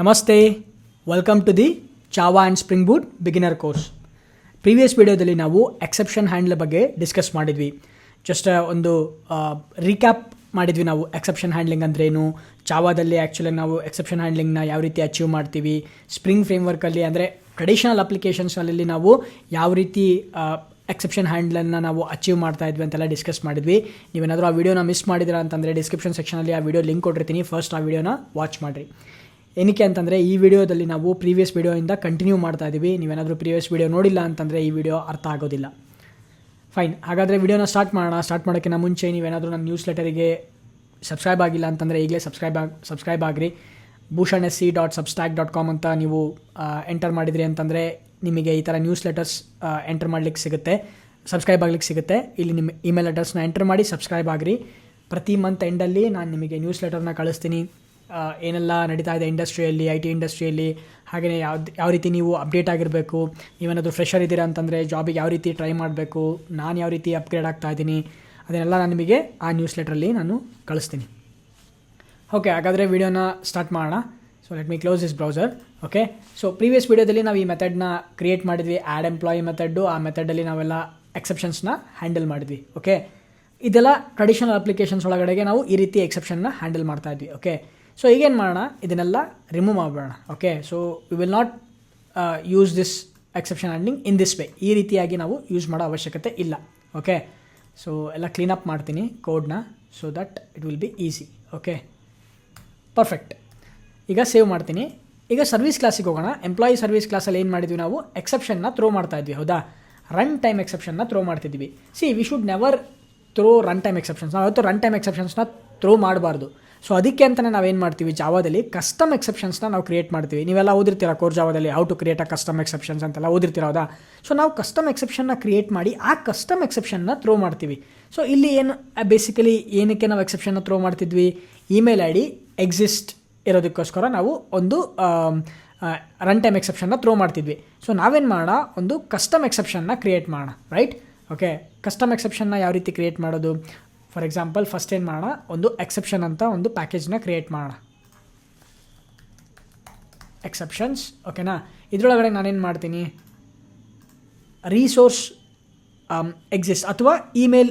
ನಮಸ್ತೆ welcome to the Java and spring boot beginner course previous ವಿಡಿಯೋದಲ್ಲಿ ನಾವು exception handle ಬಗ್ಗೆ ಡಿಸ್ಕಸ್ ಮಾಡಿದ್ವಿ. ಜಸ್ಟ್ ಒಂದು ರೀಕ್ಯಾಪ್ ಮಾಡಿದ್ವಿ ನಾವು ಎಕ್ಸೆಪ್ಷನ್ ಹ್ಯಾಂಡ್ಲಿಂಗ್ ಅಂದ್ರೇನು ಚಾವಾದಲ್ಲಿ ಆ್ಯಕ್ಚುಲಿ ನಾವು ಎಕ್ಸೆಪ್ಷನ್ ಹ್ಯಾಂಡ್ಲಿಂಗ್ನ ಯಾವ ರೀತಿ ಅಚೀವ್ ಮಾಡ್ತೀವಿ ಸ್ಪ್ರಿಂಗ್ ಫ್ರೇಮ್ವರ್ಕಲ್ಲಿ ಅಂದರೆ ಟ್ರೆಡಿಷನಲ್ ಅಪ್ಲಿಕೇಶನ್ಸ್ನಲ್ಲಿ ನಾವು ಯಾವ ರೀತಿ ಎಕ್ಸೆಪ್ಷನ್ ಹ್ಯಾಂಡ್ಲನ್ನು ನಾವು ಅಚೀವ್ ಮಾಡ್ತಾ ಇದ್ವಿ ಅಂತೆಲ್ಲ ಡಿಸ್ಕಸ್ ಮಾಡಿದ್ವಿ. ನೀವೇನಾದರೂ ಆ ವಿಡಿಯೋನ ಮಿಸ್ ಮಾಡಿದಿರಾ ಅಂತಂದರೆ ಡಿಸ್ಕ್ರಿಪ್ಷನ್ ಸೆಕ್ಷನಲ್ಲಿ ಆ ವಿಡಿಯೋ ಲಿಂಕ್ ಕೊಟ್ಟಿರ್ತೀನಿ. ಫಸ್ಟ್ ಆ ವಿಡಿಯೋನ ವಾಚ್ ಮಾಡಿರಿ. ಏನಕ್ಕೆ ಅಂತಂದರೆ ಈ ವಿಡಿಯೋದಲ್ಲಿ ನಾವು ಪ್ರೀವಿಯಸ್ ವಿಡಿಯೋಯಿಂದ ಕಂಟಿನ್ಯೂ ಮಾಡ್ತಾ ಇದ್ದೀವಿ ನೀವೇನಾದರೂ ಪ್ರೀವಿಯಸ್ ವಿಡಿಯೋ ನೋಡಿಲ್ಲ ಅಂತಂದರೆ ಈ ವಿಡಿಯೋ ಅರ್ಥ ಆಗೋದಿಲ್ಲ. ಫೈನ್ ಹಾಗಾದರೆ ವಿಡಿಯೋನ ಸ್ಟಾರ್ಟ್ ಮಾಡೋಣ. ಸ್ಟಾರ್ಟ್ ಮಾಡೋಕ್ಕಿಂತ ಮುಂಚೆ ನೀವೇನಾದರೂ ನನ್ನ ನ್ಯೂಸ್ ಲೆಟರಿಗೆ ಸಬ್ಸ್ಕ್ರೈಬ್ ಆಗಿಲ್ಲ ಅಂತಂದರೆ ಈಗಲೇ ಸಬ್ಸ್ಕ್ರೈಬ್ ಆಗಿ ಸಬ್ಸ್ಕ್ರೈಬ್ ಆಗಿರಿ. Bhushan S C dot Substack dot com ಅಂತ ನೀವು ಎಂಟರ್ ಮಾಡಿದ್ರಿ ಅಂತಂದರೆ ನಿಮಗೆ ಈ ಥರ ನ್ಯೂಸ್ ಲೆಟರ್ಸ್ ಎಂಟರ್ ಮಾಡ್ಲಿಕ್ಕೆ ಸಿಗುತ್ತೆ. ಸಬ್ಸ್ಕ್ರೈಬ್ ಆಗಲಿಕ್ಕೆ ಸಿಗುತ್ತೆ. ಇಲ್ಲಿ ನಿಮ್ಮ ಇಮೇಲ್ ಅಡ್ರೆಸ್ನ ಎಂಟರ್ ಮಾಡಿ ಸಬ್ಸ್ಕ್ರೈಬ್ ಆಗಿರಿ. ಪ್ರತಿ ಮಂತ್ ಎಂಡಲ್ಲಿ ನಾನು ನಿಮಗೆ ನ್ಯೂಸ್ ಲೆಟರ್ನ ಕಳಿಸ್ತೀನಿ. ಏನೆಲ್ಲ ನಡೀತಾ ಇದೆ ಇಂಡಸ್ಟ್ರಿಯಲ್ಲಿ ಐ ಟಿ ಇಂಡಸ್ಟ್ರಿಯಲ್ಲಿ ಹಾಗೆಯೇ ಯಾವ್ದು, ಯಾವ ರೀತಿ ನೀವು ಅಪ್ಡೇಟ್ ಆಗಿರಬೇಕು, ನೀವೇನಾದರೂ ಫ್ರೆಶರ್ ಇದ್ದೀರಾ ಅಂತಂದರೆ ಜಾಬಿಗೆ ಯಾವ ರೀತಿ ಟ್ರೈ ಮಾಡಬೇಕು, ನಾನು ಯಾವ ರೀತಿ ಅಪ್ಗ್ರೇಡ್ ಆಗ್ತಾ ಇದ್ದೀನಿ, ಅದನ್ನೆಲ್ಲ ನಾನು ನಿಮಗೆ ಆ ನ್ಯೂಸ್ ಲೆಟ್ರಲ್ಲಿ ನಾನು ಕಳಿಸ್ತೀನಿ. ಓಕೆ ಹಾಗಾದರೆ ವಿಡಿಯೋನ ಸ್ಟಾರ್ಟ್ ಮಾಡೋಣ. So let me close this browser okay so previous ವೀಡಿಯೋದಲ್ಲಿ ನಾವು ಈ ಮೆಥಡ್ನ ಕ್ರಿಯೇಟ್ ಮಾಡಿದ್ವಿ ಆ್ಯಡ್ ಎಂಪ್ಲಾಯಿ ಮೆಥಡ್ಡು ಆ ಮೆಥಡಲ್ಲಿ ನಾವೆಲ್ಲ ಎಕ್ಸೆಪ್ಷನ್ಸ್ನ ಹ್ಯಾಂಡಲ್ ಮಾಡಿದ್ವಿ. ಓಕೆ ಇದೆಲ್ಲ ಟ್ರೆಡಿಷನಲ್ ಅಪ್ಲಿಕೇಶನ್ಸ್ ಒಳಗಡೆಗೆ ನಾವು ಈ ರೀತಿ ಎಕ್ಸೆಪ್ಷನ್ನ ಹ್ಯಾಂಡಲ್ ಮಾಡ್ತಾ ಇದ್ವಿ. ಓಕೆ ಸೊ ಈಗೇನು ಮಾಡೋಣ ಇದನ್ನೆಲ್ಲ ರಿಮೂವ್ ಮಾಡಿಬಿಡೋಣ okay so we will not use this exception handling in this way ಈ ರೀತಿಯಾಗಿ ನಾವು ಯೂಸ್ ಮಾಡೋ ಅವಶ್ಯಕತೆ ಇಲ್ಲ. ಓಕೆ ಸೊ ಎಲ್ಲ ಕ್ಲೀನಪ್ ಮಾಡ್ತೀನಿ ಕೋಡ್ನ so that it will be easy okay perfect ಈಗ ಸೇವ್ ಮಾಡ್ತೀನಿ. ಈಗ ಸರ್ವಿಸ್ ಕ್ಲಾಸಿಗೆ ಹೋಗೋಣ. ಎಂಪ್ಲಾಯಿ ಸರ್ವಿಸ್ ಕ್ಲಾಸಲ್ಲಿ ಏನು ಮಾಡಿದ್ವಿ ನಾವು? ಎಕ್ಸೆಪ್ಷನ್ನ ಥ್ರೋ ಮಾಡ್ತಾ ಇದ್ವಿ. ಹೌದಾ? ರನ್ ಟೈಮ್ ಎಕ್ಸೆಪ್ಷನ್ನ ಥ್ರೋ ಮಾಡ್ತಿದ್ವಿ. See we should never throw run time exceptions ನಾವು ಯಾವತ್ತೂ ರನ್ ಟೈಮ್ ಎಕ್ಸೆಪ್ಷನ್ಸ್ನ ಥ್ರೋ ಮಾಡಬಾರ್ದು. ಸೊ ಅದಕ್ಕೆ ಅಂತಲೇ ನಾವೇನು ಮಾಡ್ತೀವಿ? ಜಾವಾದಲ್ಲಿ ಕಸ್ಟಮ್ ಎಕ್ಸೆಪ್ಷನ್ಸ್ನ ನಾವು ಕ್ರಿಯೇಟ್ ಮಾಡ್ತೀವಿ. ನೀವೆಲ್ಲ ಓದಿರ್ತೀರ ಕೋರ್ ಜಾವಾದಲ್ಲಿ how to create a custom exceptions ಅಂತೆಲ್ಲ ಓದಿರ್ತೀರ ಹೌದಾ? ಸೊ ನಾವು ಕಸ್ಟಮ್ ಎಕ್ಸೆಪ್ಷನ್ನ ಕ್ರಿಯೇಟ್ ಮಾಡಿ ಆ ಕಸ್ಟಮ್ ಎಕ್ಸೆಪ್ಷನ್ನ ಥ್ರೋ ಮಾಡ್ತೀವಿ. ಸೊ ಇಲ್ಲಿ ಏನು ಬೇಸಿಕಲಿ ಏನಕ್ಕೆ ನಾವು ಎಕ್ಸೆಪ್ಷನ್ನ ಥ್ರೋ ಮಾಡ್ತಿದ್ವಿ? ಇಮೇಲ್ ಐ ಡಿ ಎಕ್ಸಿಸ್ಟ್ ಇರೋದಕ್ಕೋಸ್ಕರ ನಾವು ಒಂದು ರನ್ ಟೈಮ್ ಎಕ್ಸೆಪ್ಷನ್ನ ಥ್ರೋ ಮಾಡ್ತಿದ್ವಿ. ಸೊ ನಾವೇನು ಮಾಡೋಣ? ಒಂದು ಕಸ್ಟಮ್ ಎಕ್ಸೆಪ್ಷನ್ನ ಕ್ರಿಯೇಟ್ ಮಾಡೋಣ ರೈಟ್ ಓಕೆ ಕಸ್ಟಮ್ ಎಕ್ಸೆಪ್ಷನ್ನ ಯಾವ ರೀತಿ ಕ್ರಿಯೇಟ್ ಮಾಡೋದು? ಫಾರ್ ಎಕ್ಸಾಂಪಲ್ ಫಸ್ಟ್ ಏನು ಮಾಡೋಣ? ಒಂದು ಎಕ್ಸೆಪ್ಷನ್ ಅಂತ ಒಂದು ಪ್ಯಾಕೇಜ್ನ ಕ್ರಿಯೇಟ್ ಮಾಡೋಣ. ಎಕ್ಸೆಪ್ಷನ್ಸ್ ಓಕೆನಾ ಇದರೊಳಗಡೆ ನಾನೇನು ಮಾಡ್ತೀನಿ? ರೀಸೋರ್ಸ್ ಎಕ್ಸಿಸ್ಟ್ ಅಥವಾ ಇಮೇಲ್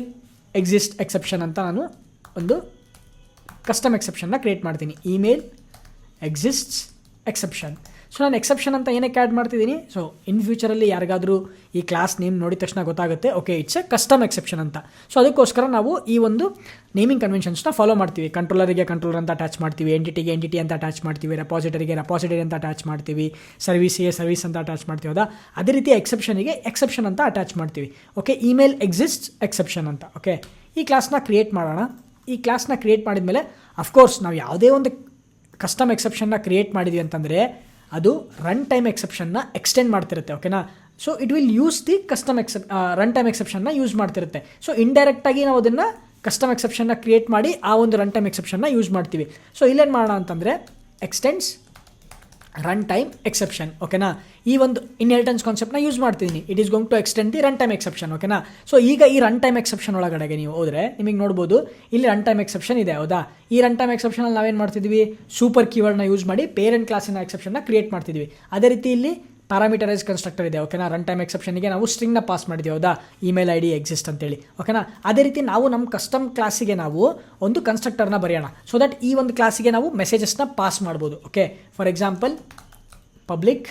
ಎಕ್ಸಿಸ್ಟ್ ಎಕ್ಸೆಪ್ಷನ್ ಅಂತ ನಾನು ಒಂದು ಕಸ್ಟಮ್ ಎಕ್ಸೆಪ್ಷನ್ನ ಕ್ರಿಯೇಟ್ ಮಾಡ್ತೀನಿ. ಇಮೇಲ್ ಎಕ್ಸಿಸ್ಟ್ಸ್ ಎಕ್ಸೆಪ್ಷನ್ ಸೊ ನಾನು ಎಕ್ಸೆಪ್ಷನ್ ಅಂತ ಏನಕ್ಕೆ ಆ್ಯಡ್ ಮಾಡ್ತಿದ್ದೀನಿ? ಸೊ ಇನ್ ಫ್ಯೂಚರಲ್ಲಿ ಯಾರಿಗಾದರೂ ಈ ಕ್ಲಾಸ್ ನೇಮ್ ನೋಡಿದ ತಕ್ಷಣ ಗೊತ್ತಾಗುತ್ತೆ. Okay it's a custom exception ಅಂತ. ಸೊ ಅದಕ್ಕೋಸ್ಕರ ನಾವು ಈ ಒಂದು ನೇಮಿಂಗ್ ಕನ್ವೆನ್ಷನ್ಸ್ನ ಫಾಲೋ ಮಾಡ್ತೀವಿ. ಕಂಟ್ರೋಲರಿಗೆ ಕಂಟ್ರೋಲರ್ ಅಂತ ಅಟ್ಯಾಚ್ ಮಾಡ್ತೀವಿ. ಎಂಟಿಟಿಗೆ ಎಂಟಿಟಿ ಅಂತ ಅಟ್ಯಾಚ್ ಮಾಡ್ತೀವಿ. ರೆಪಾಸಿಟರಿಗೆ ರೆಪಾಸಿಟರಿ ಅಂತ ಅಟ್ಯಾಚ್ ಮಾಡ್ತೀವಿ. ಸರ್ವಿಸಿಗೆ ಸರ್ವಿಸ್ ಅಂತ ಅಟ್ಯಾಚ್ ಮಾಡ್ತೀವಿ. ಹೌದಾ? ಅದೇ ರೀತಿ ಎಕ್ಸೆಪ್ಷನಿಗೆ ಎಕ್ಸೆಪ್ಷನ್ ಅಂತ ಅಟ್ಯಾಚ್ ಮಾಡ್ತೀವಿ. ಓಕೆ ಇಮೇಲ್ ಎಕ್ಸಿಸ್ಟ್ ಎಕ್ಸೆಪ್ಷನ್ ಅಂತ. ಓಕೆ ಈ ಕ್ಲಾಸ್ನ ಕ್ರಿಯೇಟ್ ಮಾಡೋಣ. ಈ ಕ್ಲಾಸ್ನ ಕ್ರಿಯೇಟ್ ಮಾಡಿದ ಮೇಲೆ ಅಫ್ಕೋರ್ಸ್ ನಾವು ಯಾವುದೇ ಒಂದು ಕಸ್ಟಮ್ ಎಕ್ಸೆಪ್ಷನ್ನ ಕ್ರಿಯೇಟ್ ಮಾಡಿದ್ವಿ ಅಂತಂದರೆ ಅದು ರನ್ ಟೈಮ್ ಎಕ್ಸೆಪ್ಷನ್ನ ಎಕ್ಸ್ಟೆಂಡ್ ಮಾಡ್ತಿರುತ್ತೆ ಓಕೆನಾ so it will use the custom except run time ಎಕ್ಸೆಪ್ಷನ್ನ use ಮಾಡ್ತಿರುತ್ತೆ. ಸೊ ಇಂಡೈರೆಕ್ಟಾಗಿ ನಾವು ಅದನ್ನು ಕಸ್ಟಮ್ ಎಕ್ಸೆಪ್ಷನ್ನ ಕ್ರಿಯೇಟ್ ಮಾಡಿ ಆ ಒಂದು ರನ್ ಟೈಮ್ ಎಕ್ಸೆಪ್ಷನ್ನ ಯೂಸ್ ಮಾಡ್ತೀವಿ. ಸೊ ಇಲ್ಲೇನು ಮಾಡೋಣ ಅಂತಂದರೆ ಎಕ್ಸ್ಟೆಂಡ್ಸ್ ರನ್ ಟೈಮ್ ಎಕ್ಸೆಪ್ಷನ್ ಓಕೆನಾ ಈ ಒಂದು ಇನ್ಹೆರಿಟೆನ್ಸ್ ಕಾನ್ಸೆಪ್ಟ್ನ ಯೂಸ್ ಮಾಡ್ತಿದ್ದೀನಿ it is going to extend the run time exception ಓಕೆನಾ ಸೊ ಈಗ ಈ ರನ್ ಟೈಮ್ ಎಕ್ಸೆಪ್ಷನ್ ಒಳಗಡೆಗೆ ನೀವು ಹೋದರೆ, ನಿಮಗೆ ನೋಡ್ಬೋದು, ಇಲ್ಲಿ ರನ್ ಟೈಮ್ ಎಕ್ಸೆಪ್ಷನ್ ಇದೆ, ಹೌದಾ? ಈ ರನ್ ಟೈಮ್ ಎಕ್ಸೆಪ್ಷನಲ್ಲಿ ನಾವೇನು ಮಾಡ್ತಿದ್ವಿ? ಸೂಪರ್ ಕೀವರ್ಡ್ನ ಯೂಸ್ ಮಾಡಿ ಪೇರೆಂಟ್ ಕ್ಲಾಸಿನ ಎಕ್ಸೆಪ್ಷನ್ನ ಕ್ರಿಯೇಟ್ ಮಾಡ್ತಿದ್ವಿ. ಅದೇ ರೀತಿ ಇಲ್ಲಿ ಪ್ಯಾರಾಮೀಟರೈಸ್ ಕನ್ಸ್ಟ್ರಕ್ಟರ್ ಇದೆ ಓಕೆನಾ ರನ್ ಟೈಮ್ ಎಕ್ಸೆಪ್ಷನ್ಗೆ ನಾವು ಸ್ಟ್ರಿಂಗ್ನ ಪಾಸ್ ಮಾಡಿದ್ದೀವಿ ಹೌದಾ? ಇಮೇಲ್ ಐ ಡಿ ಎಕ್ಸಿಸ್ಟ್ ಅಂತೇಳಿ ಓಕೆನಾ ಅದೇ ರೀತಿ ನಾವು ನಮ್ಮ ಕಸ್ಟಮ್ ಕ್ಲಾಸಿಗೆ ನಾವು ಒಂದು ಕನ್ಸ್ಟ್ರಕ್ಟರ್ನ ಬರೆಯೋಣ ಸೊ ದಟ್ ಈ ಒಂದು ಕ್ಲಾಸಿಗೆ ನಾವು ಮೆಸೇಜಸ್ನ ಪಾಸ್ ಮಾಡ್ಬೋದು okay for example public